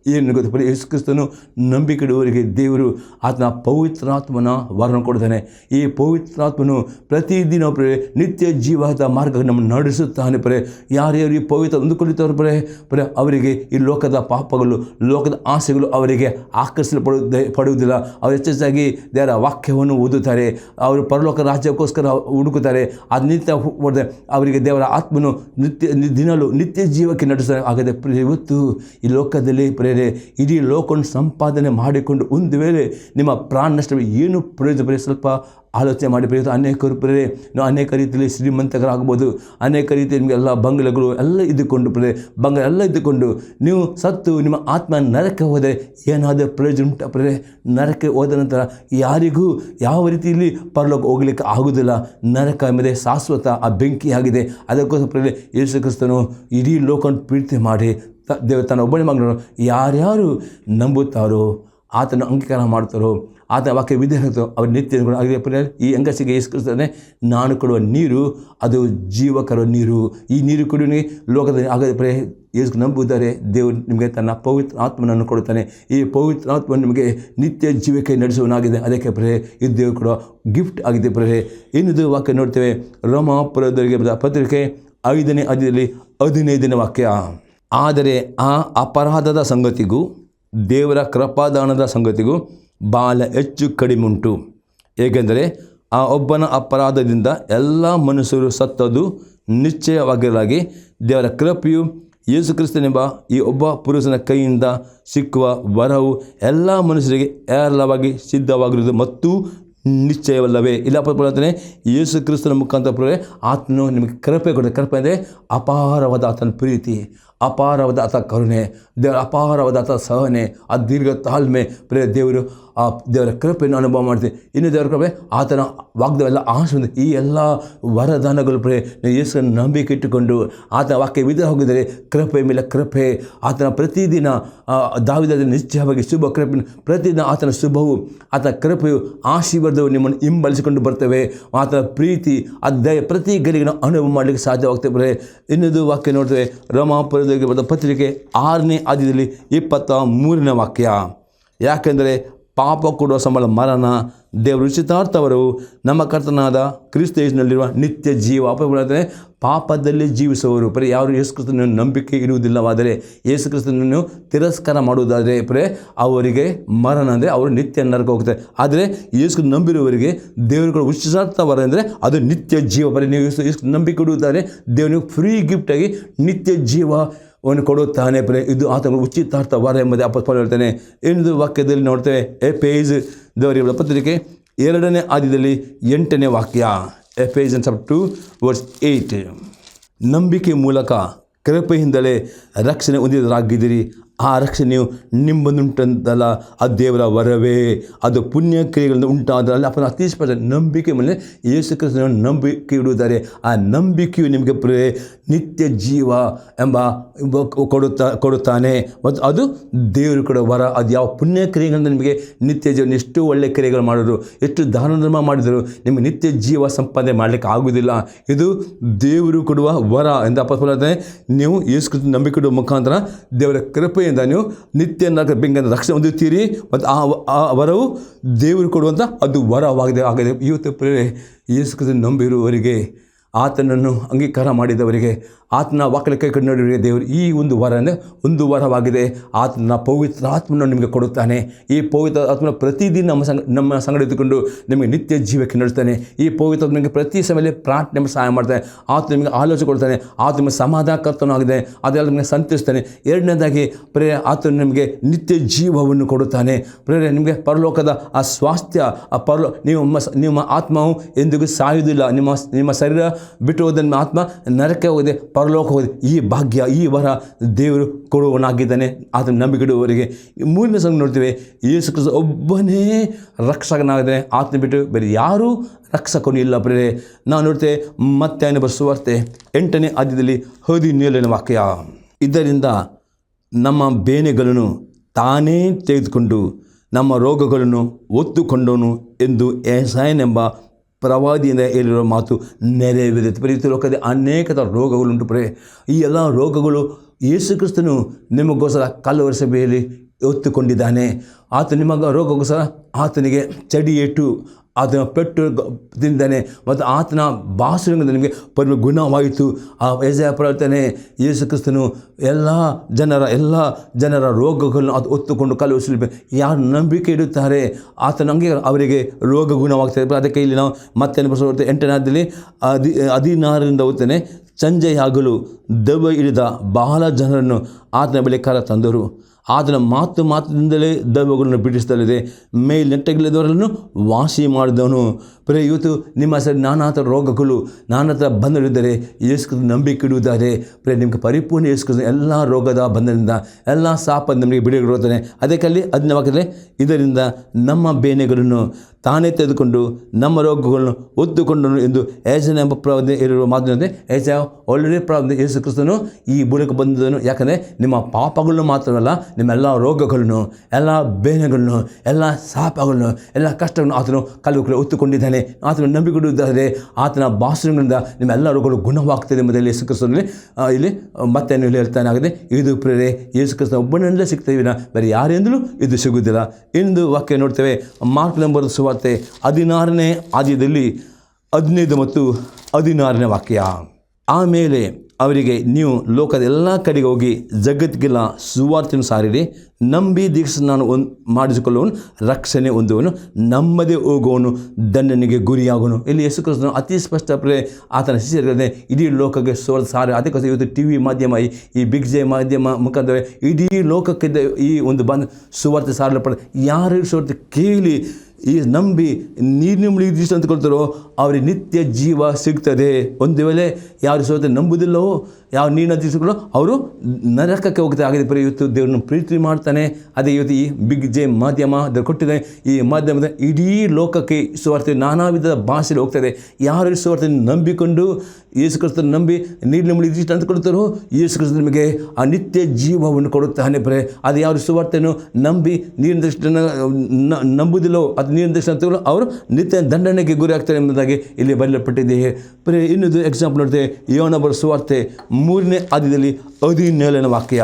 ಏನು ಗೊತ್ತಪ್ಪ ಯೇಸು ಕ್ರಿಸ್ತನು ನಂಬಿಕೆಡುವವರಿಗೆ ದೇವರು ಆತನ ಪವಿತ್ರಾತ್ಮನ ವರ್ಣ ಕೊಡ್ತಾನೆ ಈ ಪವಿತ್ರಾತ್ಮನು ಪ್ರತಿದಿನ ಪ್ರೇ ನಿತ್ಯ ಜೀವದ ಮಾರ್ಗ ನಮ್ಮನ್ನು ನಡೆಸುತ್ತಾನೆ ಪರೇ. ಯಾರ್ಯಾರು ಈ ಪವಿತ್ರ ಅಂದುಕೊಳ್ಳುತ್ತಾರೆ ಪರೇ, ಪ್ರೇ, ಅವರಿಗೆ ಈ ಲೋಕದ ಪಾಪಗಳು, ಲೋಕದ ಆಸೆಗಳು ಅವರಿಗೆ ಆಕರ್ಷಿಸಲ್ಪಡುವುದೇ, ಪಡುವುದಿಲ್ಲ. ಅವರು ಹೆಚ್ಚೆಚ್ಚಾಗಿ ದೇವರ ವಾಕ್ಯವನ್ನು ಓದುತ್ತಾರೆ. ಅವರು ಪರಲೋಕ ರಾಜ್ಯಕ್ಕೋಸ್ಕರ ಹುಡುಕುತ್ತಾರೆ. ಅದು ನಿತ್ಯ ಹೊಡೆದ. ಅವರಿಗೆ ದೇವರ ಆತ್ಮನು ನಿತ್ಯ, ದಿನಲು ನಿತ್ಯ ಜೀವಕ್ಕೆ ಹಾಗಾದರೆ ಪ್ರಿಯ ಇವತ್ತು ಈ ಲೋಕದಲ್ಲಿ ಪ್ರೇರೆ ಇಡೀ ಲೋಕವನ್ನು ಸಂಪಾದನೆ ಮಾಡಿಕೊಂಡು ಒಂದು ವೇಳೆ ನಿಮ್ಮ ಪ್ರಾಣ ನಷ್ಟ ಏನು ಪ್ರಯೋಜನ ಬರೀ ಸ್ವಲ್ಪ ಆಲೋಚನೆ ಮಾಡಿ ಪ್ರಯೋಜನ ಅನೇಕರು ಪ್ರೇರೆ ನಾವು ಅನೇಕ ರೀತಿಯಲ್ಲಿ ಶ್ರೀಮಂತರಾಗ್ಬೋದು ಅನೇಕ ರೀತಿ ನಿಮಗೆ ಎಲ್ಲ ಬಂಗಲೆಗಳು ಎಲ್ಲ ಇದ್ದುಕೊಂಡು ಪ್ರೇರೆ ಬಂಗಲೆ ಎಲ್ಲ ಇದ್ದುಕೊಂಡು ನೀವು ಸತ್ತು ನಿಮ್ಮ ಆತ್ಮ ನರಕ್ಕೆ ಹೋದರೆ ಏನಾದರೂ ಪ್ರಯೋಜನ ಉಂಟ ಪ್ರೇರೆ ನರಕ್ಕೆ ಹೋದ ನಂತರ ಯಾರಿಗೂ ಯಾವ ರೀತಿಯಲ್ಲಿ ಪರಲೋಕ ಹೋಗಲಿಕ್ಕೆ ಆಗುವುದಿಲ್ಲ. ನರಕ ಮೇಲೆ ಶಾಶ್ವತ ಆ ಬೆಂಕಿಯಾಗಿದೆ. ಅದಕ್ಕೋಸ್ಕರ ಪ್ರೇರೆ ಯೇಸು ಕ್ರಿಸ್ತನು ಇಡೀ ಲೋಕವನ್ನು ಪ್ರೀತಿ ಮಾಡಿ ತ- ದೇವ ತನ್ನ ಒಬ್ಬನೇ ಮಗನನ್ನು ಯಾರ್ಯಾರು ನಂಬುತ್ತಾರೋ ಆತನ ಅಂಗೀಕಾರ ಮಾಡ್ತಾರೋ ಆತ ವಾಕ್ಯ ವಿದ್ಯಾರ್ಥಿ ಅವ್ರ ನಿತ್ಯ ಈ ಅಂಗಸಿಗೆ ಇಸ್ಕರಿಸ್ತಾನೆ ನಾನು ಕೊಡುವ ನೀರು, ಅದು ಜೀವಕರ ನೀರು. ಈ ನೀರು ಕುಡಿಯೋನಿಗೆ ಲೋಕದಲ್ಲಿ ಆಗದೆ ಪ್ರೇ ಯೇಸು ನಂಬುತ್ತಾರೆ ದೇವರು ನಿಮಗೆ ತನ್ನ ಪವಿತ್ರ ಆತ್ಮನನ್ನು ಕೊಡುತ್ತಾನೆ. ಈ ಪವಿತ್ರ ಆತ್ಮ ನಿಮಗೆ ನಿತ್ಯ ಜೀವಕ್ಕೆ ನಡೆಸುವನಾಗಿದೆ ಅದಕ್ಕೆ ಪ್ರೇ ಇದು ದೇವರು ಕೊಡುವ ಗಿಫ್ಟ್ ಆಗಿದೆ ಪ್ರೇ ಇನ್ನೊಂದು ವಾಕ್ಯ ನೋಡ್ತೇವೆ. ರೋಮಾಪುರದವರಿಗೆ ಬರೆದ ಪತ್ರಿಕೆ ಐದನೇ ಅದಿಯಲ್ಲಿ ಹದಿನೈದನೇ ವಾಕ್ಯ. ಆದರೆ ಆ ಅಪರಾಧದ ಸಂಗತಿಗೂ, ದೇವರ ಕೃಪಾದಾನದ ಸಂಗತಿಗೂ ಬಾಲ ಹೆಚ್ಚು ಕಡಿಮೆ ಉಂಟು ಏಕೆಂದರೆ ಆ ಒಬ್ಬನ ಅಪರಾಧದಿಂದ ಎಲ್ಲ ಮನುಷ್ಯರು ಸತ್ತದು ನಿಶ್ಚಯವಾಗಿರಲಾಗಿ ದೇವರ ಕೃಪೆಯು ಯೇಸುಕ್ರಿಸ್ತನೆಂಬ ಈ ಒಬ್ಬ ಪುರುಷನ ಕೈಯಿಂದ ಸಿಕ್ಕುವ ವರವು ಎಲ್ಲ ಮನುಷ್ಯರಿಗೆ ಏರಳವಾಗಿ ಸಿದ್ಧವಾಗಿರುವುದು ಮತ್ತು ನಿಶ್ಚಯವಲ್ಲವೇ. ಇಲ್ಲ ಹೇಳ್ತಾನೆ ಯೇಸು ಕ್ರಿಸ್ತನ ಮುಖಾಂತರ ಆತನು ನಿಮಗೆ ಕೃಪೆ ಕೊಡುತ್ತೆ ಕೃಪೆ ಅಂದರೆ ಅಪಾರವಾದ ಆತನ ಪ್ರೀತಿ. ಅಪಾರವಾದ ಆತ ಕರುಣೆ ದೇವರ ಅಪಾರವಾದ ಆತ ಸಹನೆ ಆ ದೀರ್ಘ ತಾಳ್ಮೆ ಪ್ರೇ ದೇವರು ಆ ದೇವರ ಕೃಪೆಯನ್ನು ಅನುಭವ ಮಾಡ್ತೀವಿ ಇನ್ನು ದೇವರ ಕೃಪೆ ಆತನ ವಾಗ್ದವೆಲ್ಲ ಆಶೀರ್ವಾದ ಈ ಎಲ್ಲ ವರದಾನಗಳು ಪ್ರೇ ನೀವು ಯೇಸುವನ್ನು ನಂಬಿಕೆ ಇಟ್ಟುಕೊಂಡು ಆತನ ವಾಕ್ಯ ವಿಧ ಹೋಗಿದರೆ ಕೃಪೆ ಮೇಲೆ ಕೃಪೆ ಆತನ ಪ್ರತಿದಿನ ದಾವಿದ ನಿಶ್ಚಯವಾಗಿ ಶುಭ ಕೃಪೆ, ಪ್ರತಿದಿನ ಆತನ ಶುಭವು ಆತನ ಕೃಪೆಯು ಆಶೀರ್ವಾದವು ನಿಮ್ಮನ್ನು ಹಿಂಬಲಿಸಿಕೊಂಡು ಬರ್ತವೆ. ಆತನ ಪ್ರೀತಿ ದಯ ಪ್ರತಿ ಗರಿಗೆ ನಾವು ಅನುಭವ ಮಾಡಲಿಕ್ಕೆ ಬರೇ ಇನ್ನೊಂದು ವಾಕ್ಯ ನೋಡ್ತೇವೆ. ರಮಾಪುರದಲ್ಲಿ ಬರೆದ ಪತ್ರಿಕೆ ಆರನೇ ಆದ್ಯದಲ್ಲಿ ಇಪ್ಪತ್ತ ಮೂರನೇ ವಾಕ್ಯ. ಯಾಕೆಂದರೆ ಪಾಪ ಕೊಡುವ ಸಂಬಳ ಮರಣ. ದೇವರು ಉಚಿತಾರ್ಥವರು ನಮ್ಮ ಕರ್ತನಾದ ಕ್ರಿಸ್ತ ಯೇಸುವಿನಲ್ಲಿರುವ ನಿತ್ಯ ಜೀವ ಅಪಾಯಗಳಾದರೆ ಪಾಪದಲ್ಲಿ ಜೀವಿಸುವವರು. ಪರಿ ಯಾರು ಯೇಸು ಕ್ರಿಸ್ತನ ನಂಬಿಕೆ ಇರುವುದಿಲ್ಲವಾದರೆ ಯೇಸು ಕ್ರಿಸ್ತನನ್ನು ತಿರಸ್ಕಾರ ಮಾಡುವುದಾದರೆ ಪ್ರೇ ಅವರಿಗೆ ಮರಣ ಅಂದರೆ ಅವರು ನಿತ್ಯ ನರಕ ಹೋಗ್ತಾರೆ. ಆದರೆ ಯೇಸು ನಂಬಿರುವವರಿಗೆ ದೇವರುಗಳು ಉಚಿತಾರ್ಥವರ ಅಂದರೆ ಅದು ನಿತ್ಯ ಜೀವ. ಪರಿ ನೀವು ಯೇಸು ನಂಬಿಕೆ ಇಡುವುದಾದರೆ ದೇವನಿಗೆ ಫ್ರೀ ಗಿಫ್ಟಾಗಿ ನಿತ್ಯ ಜೀವ ಅವನು ಕೊಡುತ್ತಾನೆ ಪ್ರೇ ಇದು ಆತನ ಉಚಿತಾರ್ಥ ವಾರ ಎಂಬುದೇ ಅಪ್ಪ ಹೇಳ್ತಾನೆ. ಇನ್ನೊಂದು ವಾಕ್ಯದಲ್ಲಿ ನೋಡ್ತೇವೆ ಎ ಪೇಜ್ ದೇವರಿ ಪತ್ರಿಕೆ ಎರಡನೇ ಆದ್ಯದಲ್ಲಿ ಎಂಟನೇ ವಾಕ್ಯ a page sub two verse eight ನಂಬಿಕೆ ಮೂಲಕ ಕೃಪೆಯಿಂದಲೇ ರಕ್ಷಣೆ ಹೊಂದಿದರಾಗಿದ್ದೀರಿ. ಆ ರಕ್ಷಣೆಯು ನಿಮ್ಮನ್ನುಂಟಂತಲ್ಲ, ಆ ದೇವರ ವರವೇ. ಅದು ಪುಣ್ಯ ಕ್ರಿಯೆಗಳಿಂದ ಉಂಟಾದಲ್ಲಿ ಅಪ್ಪನ ಅತಿ ಸ್ಪಷ್ಟ ನಂಬಿಕೆ ಮೇಲೆ ಯೇಸು ಕ್ರಿಸ್ತನ ನಂಬಿಕೆ ಇಡುತ್ತಾರೆ. ಆ ನಂಬಿಕೆಯು ನಿಮಗೆ ಪ್ರೇ ನಿತ್ಯ ಜೀವ ಎಂಬ ಕೊಡುತ್ತಾ, ಕೊಡುತ್ತಾನೆ. ಮತ್ತು ಅದು ದೇವರು ಕೊಡೋ ವರ. ಅದು ಯಾವ ಪುಣ್ಯ ಕ್ರಿಯೆಗಳಿಂದ ನಿಮಗೆ ನಿತ್ಯ ಜೀವನ, ಎಷ್ಟು ಒಳ್ಳೆಯ ಕ್ರಿಯೆಗಳು ಮಾಡಿದ್ರು, ಎಷ್ಟು ದಾನ ಧರ್ಮ ಮಾಡಿದರು, ನಿಮಗೆ ನಿತ್ಯ ಜೀವ ಸಂಪಾದನೆ ಮಾಡಲಿಕ್ಕೆ ಆಗುವುದಿಲ್ಲ. ಇದು ದೇವರು ಕೊಡುವ ವರ ಎಂದು ಅಪ್ಪ ನೀವು ಯೇಸು ಕ್ರಿಸ್ತನ ನಂಬಿಕೆ ಇಡುವ ಮುಖಾಂತರ ದೇವರ ಕೃಪೆಯಿಂದ ನೀವು ನಿತ್ಯ ನರಕ ಬೆಂಕಿಯಿಂದ ರಕ್ಷಣೆ ಹೊಂದಿರ್ತೀರಿ ಮತ್ತು ಆ ಆ ವರವು ದೇವರು ಕೊಡುವಂಥ ಅದು ವರವಾಗಿದೆ. ಆಗಿದೆ ಇವತ್ತು ಪ್ರೇರೆ ಯೇಸು ನಂಬಿರುವವರಿಗೆ ಆತನನ್ನು ಅಂಗೀಕಾರ ಮಾಡಿದವರಿಗೆ, ಆತನ ವಾಕ್ಯಕ್ಕೆ ಕೈ ಕಂಡುವರಿಗೆ ದೇವರು ಈ ಒಂದು ವಾರ ಅಂದರೆ ಒಂದು ವರವಾಗಿದೆ. ಆತನ ಪವಿತ್ರ ಆತ್ಮನ ನಿಮಗೆ ಕೊಡುತ್ತಾನೆ. ಈ ಪವಿತ್ರ ಆತ್ಮನ ಪ್ರತಿದಿನ ನಮ್ಮ ಸಂಗ, ನಮ್ಮ ಸಂಗಡ ಇದ್ದುಕೊಂಡು ನಿಮಗೆ ನಿತ್ಯ ಜೀವಕ್ಕೆ ನಡೆಸ್ತಾನೆ. ಈ ಪವಿತ್ರ ನಿಮಗೆ ಪ್ರತಿ ಸಮಯದಲ್ಲಿ ಪ್ರಾರ್ಥನೆ ಸಹಾಯ ಮಾಡ್ತಾನೆ. ಆತ ನಿಮಗೆ ಆಲೋಚನೆ ಕೊಡ್ತಾನೆ. ಆತ ನಿಮಗೆ ಸಮಾಧಾನಕರ್ತನೂ ಆಗಿದೆ. ಅದೆಲ್ಲ ನಿಮಗೆ ಸಂತರಿಸ್ತಾನೆ ಎರಡನೇದಾಗಿ ಪ್ರೇ ಆತ ನಿಮಗೆ ನಿತ್ಯ ಜೀವವನ್ನು ಕೊಡುತ್ತಾನೆ. ಪ್ರೇರೆ ನಿಮಗೆ ಪರಲೋಕದ ಆ ಸ್ವಾಸ್ಥ್ಯ ಆ ಪರಲೋ, ನಿಮ್ಮ ನಿಮ್ಮ ಆತ್ಮವು ಎಂದಿಗೂ ಸಾಯುವುದಿಲ್ಲ. ನಿಮ್ಮ ನಿಮ್ಮ ಶರೀರ ಬಿಟ್ಟು ಹೋದನ್ನು ಆತ್ಮ ನರಕ್ಕೆ ಹೋದೆ ಪರಲೋಕ ಹೋದೆ ಈ ಭಾಗ್ಯ, ಈ ವರ ದೇವರು ಕೊಡುವನಾಗಿದ್ದಾನೆ ಆತನ ನಂಬಿಕೆಡುವವರಿಗೆ ಮೂರನೇ ಸಂಘ ನೋಡ್ತೀವಿ. ಯೇಸು ಕ್ರಿಸ್ತ ಒಬ್ಬನೇ ರಕ್ಷಕನಾಗಿದ್ದಾನೆ. ಆತನ ಬಿಟ್ಟು ಬೇರೆ ಯಾರೂ ರಕ್ಷಕನು ಇಲ್ಲ ಬರೇ ನಾವು ನೋಡ್ತೇವೆ ಮತ್ತೆ ಬರೆಸುವಾರ್ತೆ ಎಂಟನೇ ಆದ್ಯದಲ್ಲಿ ಹದಿನೇಳನೇ ವಾಕ್ಯ. ಇದರಿಂದ ನಮ್ಮ ಬೇನೆಗಳನ್ನು ತಾನೇ ತೆಗೆದುಕೊಂಡು ನಮ್ಮ ರೋಗಗಳನ್ನು ಒತ್ತುಕೊಂಡನು ಎಂದು ಏಸಾಯನೆಂಬ ಪ್ರವಾದಿಯಿಂದ ಹೇಳಿರೋ ಮಾತು ನೆರವೇರುತ್ತೆ. ಪ್ರೀತಿ ಲೋಕದ ಅನೇಕ ಥರ ರೋಗಗಳುಂಟು ಪ್ರೇ ಈ ಎಲ್ಲ ರೋಗಗಳು ಯೇಸು ಕ್ರಿಸ್ತನು ನಿಮಗೋಸ್ಕರ ಕಲ್ಲು ಸಭೆಯಲ್ಲಿ ಒತ್ತುಕೊಂಡಿದ್ದಾನೆ ಆತ ನಿಮಗ ರೋಗಗೋಸ್ಕರ ಆತನಿಗೆ ಚಡಿಯೇಟು ಆತನ ಪೆಟ್ಟು ತಿಂದಾನೆ ಮತ್ತು ಆತನ ಭಾಷಣದಿಂದ ನಿಮಗೆ ಪರಿ ಗುಣವಾಯಿತು. ಆ ಯಜಯ ಪ್ರವರ್ತನೆ ಯೇಸು ಕ್ರಿಸ್ತನು ಎಲ್ಲ ಜನರ ಎಲ್ಲ ಜನರ ರೋಗಗಳನ್ನು ಅದು ಹೊತ್ತುಕೊಂಡು ಕಳುಹಿಸಲಿ ಯಾರು ನಂಬಿಕೆ ಇಡುತ್ತಾರೆ ಆತನಂಗೆ ಅವರಿಗೆ ರೋಗ ಗುಣವಾಗ್ತದೆ. ಅದಕ್ಕೆ ಇಲ್ಲಿ ನಾವು ಮತ್ತೆ ಬರ್ತದೆ ಎಂಟನೇದಲ್ಲಿ ಅದಿ ಹದಿನಾರರಿಂದ ಓದ್ತೇನೆ, ಸಂಜೆಯಾಗಲು ದೆವ್ವ ಹಿಡಿದ ಬಹಳ ಜನರನ್ನು ಆತನ ಬಳಿ ಕರ ತಂದರು ಆತನ ಮಾತು ಮಾತಿನಿಂದಲೇ ದೆವ್ವಗಳನ್ನು ಬಿಡಿಸಲಿದೆ ಮೇಲ್ ನೆಟ್ಟಗಿಲ್ಲದವರನ್ನು ವಾಸಿ ಮಾಡಿದವನು. ಪ್ರೇ ಇವತ್ತು ನಿಮ್ಮ ಸರಿ ನಾನಾ ಥರ ರೋಗಗಳು, ನಾನಾ ಥರ ಬಂಧಗಳಿದ್ದರೆ ಯೇಸುಕ್ರಿಸ್ತ ನಂಬಿಕೆ ಇಡುವುದಾದರೆ ಪ್ರೇ ನಿಮಗೆ ಪರಿಪೂರ್ಣ ಯೇಸುಕ್ರಿಸ್ತ ಎಲ್ಲ ರೋಗದ ಬಂಧನದಿಂದ, ಎಲ್ಲ ಸಾಪ ನಮಗೆ ಬಿಡುಗಡೆ ಅದಕ್ಕೆ ಅಲ್ಲಿ ಅದನ್ನ ವಾಕ್ಯದಲ್ಲಿ, ಇದರಿಂದ ನಮ್ಮ ಬೇನೆಗಳನ್ನು ತಾನೇ ತೆಗೆದುಕೊಂಡು ನಮ್ಮ ರೋಗಗಳನ್ನು ಒತ್ತುಕೊಂಡನು ಎಂದು ಏಜನ ಎಂಬ ಪ್ರವಾದ ಇರುವ ಮಾತಿನಂತೆ ಏಜ ಒಳ್ಳೆಯ ಪ್ರವಾದ ಯೇಸು ಕ್ರಿಸ್ತನು ಈ ಬುಡಕ್ಕೆ ಬಂದದನು ಯಾಕಂದರೆ ನಿಮ್ಮ ಪಾಪಗಳನ್ನು ಮಾತ್ರವಲ್ಲ ನಿಮ್ಮೆಲ್ಲ ರೋಗಗಳನ್ನು, ಎಲ್ಲ ಬೇನೆಗಳನ್ನು, ಎಲ್ಲ ಶಾಪಗಳನ್ನು, ಎಲ್ಲ ಕಷ್ಟಗಳನ್ನು ಆತನು ಕಲ್ಲುಗಳು ಒತ್ತುಕೊಂಡಿದ್ದಾನೆ ಆತನ ನಂಬಿಕೊಂಡಿದ್ದಾರೆ ಆತನ ಭಾಷಣಗಳಿಂದ ನಿಮ್ಮ ಎಲ್ಲ ರೋಗಗಳು ಗುಣವಾಗ್ತದೆ ಎಂಬುದರಲ್ಲಿ ಯೇಸು ಕ್ರಿಸ್ತನಲ್ಲಿ ಇಲ್ಲಿ ಮತ್ತೆ ಇಲ್ಲಿ ಹೇಳ್ತಾನೆ ಆಗಿದೆ ಇದು ಪ್ರೇರೆ ಯೇಸು ಕ್ರಿಸ್ತ ಒಬ್ಬನಲ್ಲೇ ಸಿಗ್ತೇವೆ ಬೇರೆ ಯಾರಿಂದಲೂ ಇದು ಸಿಗುವುದಿಲ್ಲ. ಇಂದು ವಾಕ್ಯ ನೋಡ್ತೇವೆ, ಮಾರ್ಕ್ ನಂಬರ್ ಸುವಾರ್ತೆ ಹದಿನಾರನೇ ಆದ್ಯದಲ್ಲಿ ಹದಿನೈದು ಮತ್ತು ಹದಿನಾರನೇ ವಾಕ್ಯ. ಆಮೇಲೆ ಅವರಿಗೆ ನೀವು ಲೋಕದ ಎಲ್ಲ ಕಡೆಗೆ ಹೋಗಿ ಜಗತ್ತಿಗೆಲ್ಲ ಸುವಾರ್ತೆಯನ್ನು ಸಾರಿರಿ. ನಂಬಿ ದೀಕ್ಷೆ ನಾನು ಒಂದು ಮಾಡಿಸಿಕೊಳ್ಳುವನು ರಕ್ಷಣೆ ಹೊಂದುವನು ನಮ್ಮದೇ ಹೋಗುವನು ದಂಡನೆಗೆ ಗುರಿಯಾಗುವನು. ಇಲ್ಲಿ ಯೇಸು ಅತಿ ಸ್ಪಷ್ಟ ಪ್ರೇ ಆತನ ಶಿಷ್ಯರಿಗೆ ಇಡೀ ಲೋಕಕ್ಕೆ ಸೋಲ್ ಸಾರಿ. ಅದಕ್ಕೋಸ್ಕರ ಇವತ್ತು ಟಿ ವಿ ಮಾಧ್ಯಮ, ಈ- ಬಿಗ್ ಜೆ ಮಾಧ್ಯಮ ಮುಖಾಂತರ ಇಡೀ ಲೋಕಕ್ಕೆ ಈ ಒಂದು ಬಂದ ಸುವಾರ್ತೆ ಸಾರಲ್ಪಡ ಯಾರು ಸುವಾರ್ತೆ ಕೇಳಿ ಈ ನಂಬಿ ನೀರು ಮುಳುಗಿದಿಷ್ಟು ಅಂತ ಕೊಡ್ತಾರೋ, ಅವರಿಗೆ ನಿತ್ಯ ಜೀವ ಸಿಗ್ತದೆ. ಒಂದು ವೇಳೆ ಯಾರು ಸೋತೆ ನಂಬುವುದಿಲ್ಲವೋ ಯಾವ ನೀರಿನ ದಿವಸಗಳು? ಅವರು ನರಕಕ್ಕೆ ಹೋಗುತ್ತೆ ಆಗಿದೆ. ಬರೀ ಇವತ್ತು ದೇವರನ್ನು ಪ್ರೀತಿ ಮಾಡ್ತಾನೆ. ಅದೇ ಇವತ್ತು ಈ ಬಿಗ್ ಜೆ ಮಾಧ್ಯಮ ಕೊಟ್ಟಿದೆ. ಈ ಮಾಧ್ಯಮದ ಇಡೀ ಲೋಕಕ್ಕೆ ಸುವಾರ್ತೆ, ನಾನಾ ವಿಧದ ಭಾಷೆಯಲ್ಲಿ ಹೋಗ್ತದೆ ಯಾರು ಸುವಾರ್ತೆ ನಂಬಿಕೊಂಡು ಯೇಸು ಕ್ರಿಸ್ತನ ನಂಬಿ ನೀರಿನ ಮುಳುಗಿದಿಷ್ಟು ಅಂತ ಕೊಡ್ತಾರೋ ಯೇಸು ಕ್ರಿಸ್ತ ನಿಮಗೆ ಆ ನಿತ್ಯ ಜೀವವನ್ನು ಕೊಡುತ್ತಾನೆ ಬರೇ. ಅದು ಯಾರು ಸುವಾರ್ತೆಯನ್ನು ನಂಬಿ ನೀರಿನ ದೃಷ್ಟಿನ ನಂಬುದಿಲ್ಲೋ ಅದು ನೀರಿನ ದೃಷ್ಟಿ ಅಂತ ಅವರು ನಿತ್ಯ ದಂಡನೆಗೆ ಗುರಿ ಆಗ್ತಾರೆ ಎಂಬುದಾಗಿ ಇಲ್ಲಿ ಬರೆಯಲ್ಪಟ್ಟಿದೆ. ಬರೀ, ಇನ್ನೊಂದು ಎಕ್ಸಾಂಪಲ್ ನೋಡಿದೆ ಯೋನೊಬ್ಬರ ಸುವಾರ್ತೆ. ಮೂರನೇ ಆದ್ಯದಲ್ಲಿ ಹದಿನೇಳನೇ ವಾಕ್ಯ.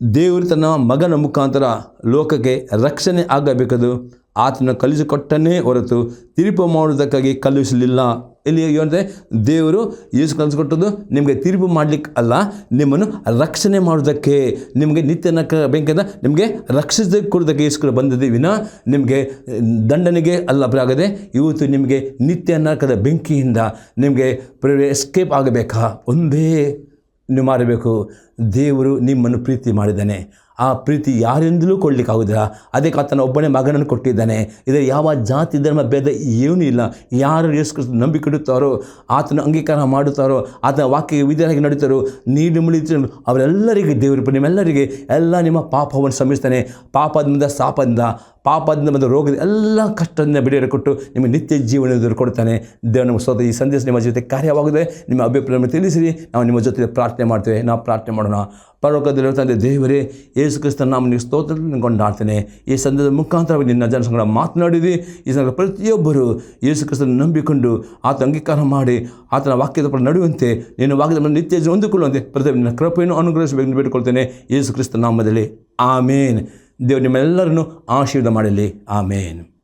ದೇವರು ತನ್ನ ಮಗನ ಮುಖಾಂತರ ಲೋಕಕ್ಕೆ ರಕ್ಷಣೆ ಆಗಬೇಕದು ಆತನ ಕಲಿಸಿಕೊಟ್ಟನೇ ಹೊರತು ತೀರ್ಪು ಮಾಡುವುದಕ್ಕಾಗಿ ಕಲಿಸಲಿಲ್ಲ ಇಲ್ಲಿ ಏನಂದರೆ ದೇವರು ಯೇಸು ಕಲಿಸಿಕೊಟ್ಟದ್ದು ನಿಮಗೆ ತೀರ್ಪು ಮಾಡಲಿಕ್ಕೆ ಅಲ್ಲ, ನಿಮ್ಮನ್ನು ರಕ್ಷಣೆ ಮಾಡೋದಕ್ಕೆ ನಿಮಗೆ ನಿತ್ಯ ನಕ್ಕ ಬೆಂಕಿಯಿಂದ ನಿಮಗೆ ರಕ್ಷಿಸದೆ ಕೊಡೋದಕ್ಕೆ ಯೇಸು ಬಂದದ್ದು ವಿನ ನಿಮಗೆ ದಂಡನೆಗೆ ಅಲ್ಲ ಆಗದೆ ಇವತ್ತು ನಿಮಗೆ ನಿತ್ಯ ನರಕದ ಬೆಂಕಿಯಿಂದ ನಿಮಗೆ ಎಸ್ಕೇಪ್ ಆಗಬೇಕಾ? ಒಂದೇ ನೀವು ಮಾಡಬೇಕು ದೇವರು ನಿಮ್ಮನ್ನು ಪ್ರೀತಿ ಮಾಡಿದ್ದಾನೆ. ಆ ಪ್ರೀತಿ ಯಾರಿಂದಲೂ ಕೊಡಲಿಕ್ಕಾಗೋದಿಲ್ಲ ಅದಕ್ಕೆ ಆತನ ಒಬ್ಬನೇ ಮಗನನ್ನು ಕೊಟ್ಟಿದ್ದಾನೆ. ಇದರ ಯಾವ ಜಾತಿ, ಧರ್ಮ, ಭೇದ ಏನೂ ಇಲ್ಲ. ಯಾರು ಯೇಸು ನಂಬಿಕೊಡುತ್ತಾರೋ ಆತನ ಅಂಗೀಕಾರ ಮಾಡುತ್ತಾರೋ, ಆತನ ವಾಕ್ಯ ವಿಧಾನಾಗಿ ನಡೀತಾರೋ ನೀರು ಮುಳಿತು ಅವರೆಲ್ಲರಿಗೆ ದೇವರು, ನಿಮ್ಮೆಲ್ಲರಿಗೆ ಎಲ್ಲ ನಿಮ್ಮ ಪಾಪವನ್ನು ಶ್ರಮಿಸ್ತಾನೆ ಪಾಪದಿಂದ, ಶಾಪದಿಂದ ಪಾಪದಿಂದ ಬಂದ ರೋಗದ ಎಲ್ಲ ಕಷ್ಟದಿಂದ ಬಿಡುಗಡೆ ಕೊಟ್ಟು ನಿಮಗೆ ನಿತ್ಯ ಜೀವನ ಕೊಡ್ತಾನೆ ದೇವರು ನಮ್ಮ ಸ್ವತಃ ಈ ಸಂದೇಶ ನಿಮ್ಮ ಜೊತೆ ಕಾರ್ಯವಾಗಿದೆ ನಿಮ್ಮ ಅಭಿಪ್ರಾಯವನ್ನು ತಿಳಿಸಿರಿ. ನಾವು ನಿಮ್ಮ ಜೊತೆ ಪ್ರಾರ್ಥನೆ ಮಾಡ್ತೇವೆ. ನಾವು ಪ್ರಾರ್ಥನೆ ಮಾಡೋಣ. ಪರಲೋಕದಲ್ಲಿರೋ ತಂದೆ, ದೇವರೇ, ಯೇಸು ಕ್ರಿಸ್ತನ ನೀವು ಸ್ತೋತ್ರ ಕೊಂಡಾಡ್ತೇನೆ. ಈ ಸಂದೇಶದ ಮುಖಾಂತರವಾಗಿ ನಿನ್ನ ಜನ ಸಂಗಡ ಈ ಸಂಗಡ ಪ್ರತಿಯೊಬ್ಬರು ಯೇಸು ಕ್ರಿಸ್ತನ ನಂಬಿಕೊಂಡು ಆತ ಅಂಗೀಕಾರ ಮಾಡಿ ಆತನ ವಾಕ್ಯದ ಪರ ನಡೆಯುವಂತೆ ನಿನ್ನ ವಾಕ್ಯದ ನಿತ್ಯ ಹೊಂದಿಕೊಳ್ಳುವಂತೆ ಪ್ರತಿ ನಿನ್ನ ಕೃಪೆಯನ್ನು ಅನುಗ್ರಹಿಸಬೇಕು ಬೇಡಿಕೊಳ್ತೇನೆ. ಯೇಸು ಕ್ರಿಸ್ತ ನಾಮದಲ್ಲಿ. ಆಮೇನ್. ದೇವರು ನಿಮ್ಮೆಲ್ಲರನ್ನು ಆಶೀರ್ವಾದ ಮಾಡಲಿ. ಆಮೇನ್.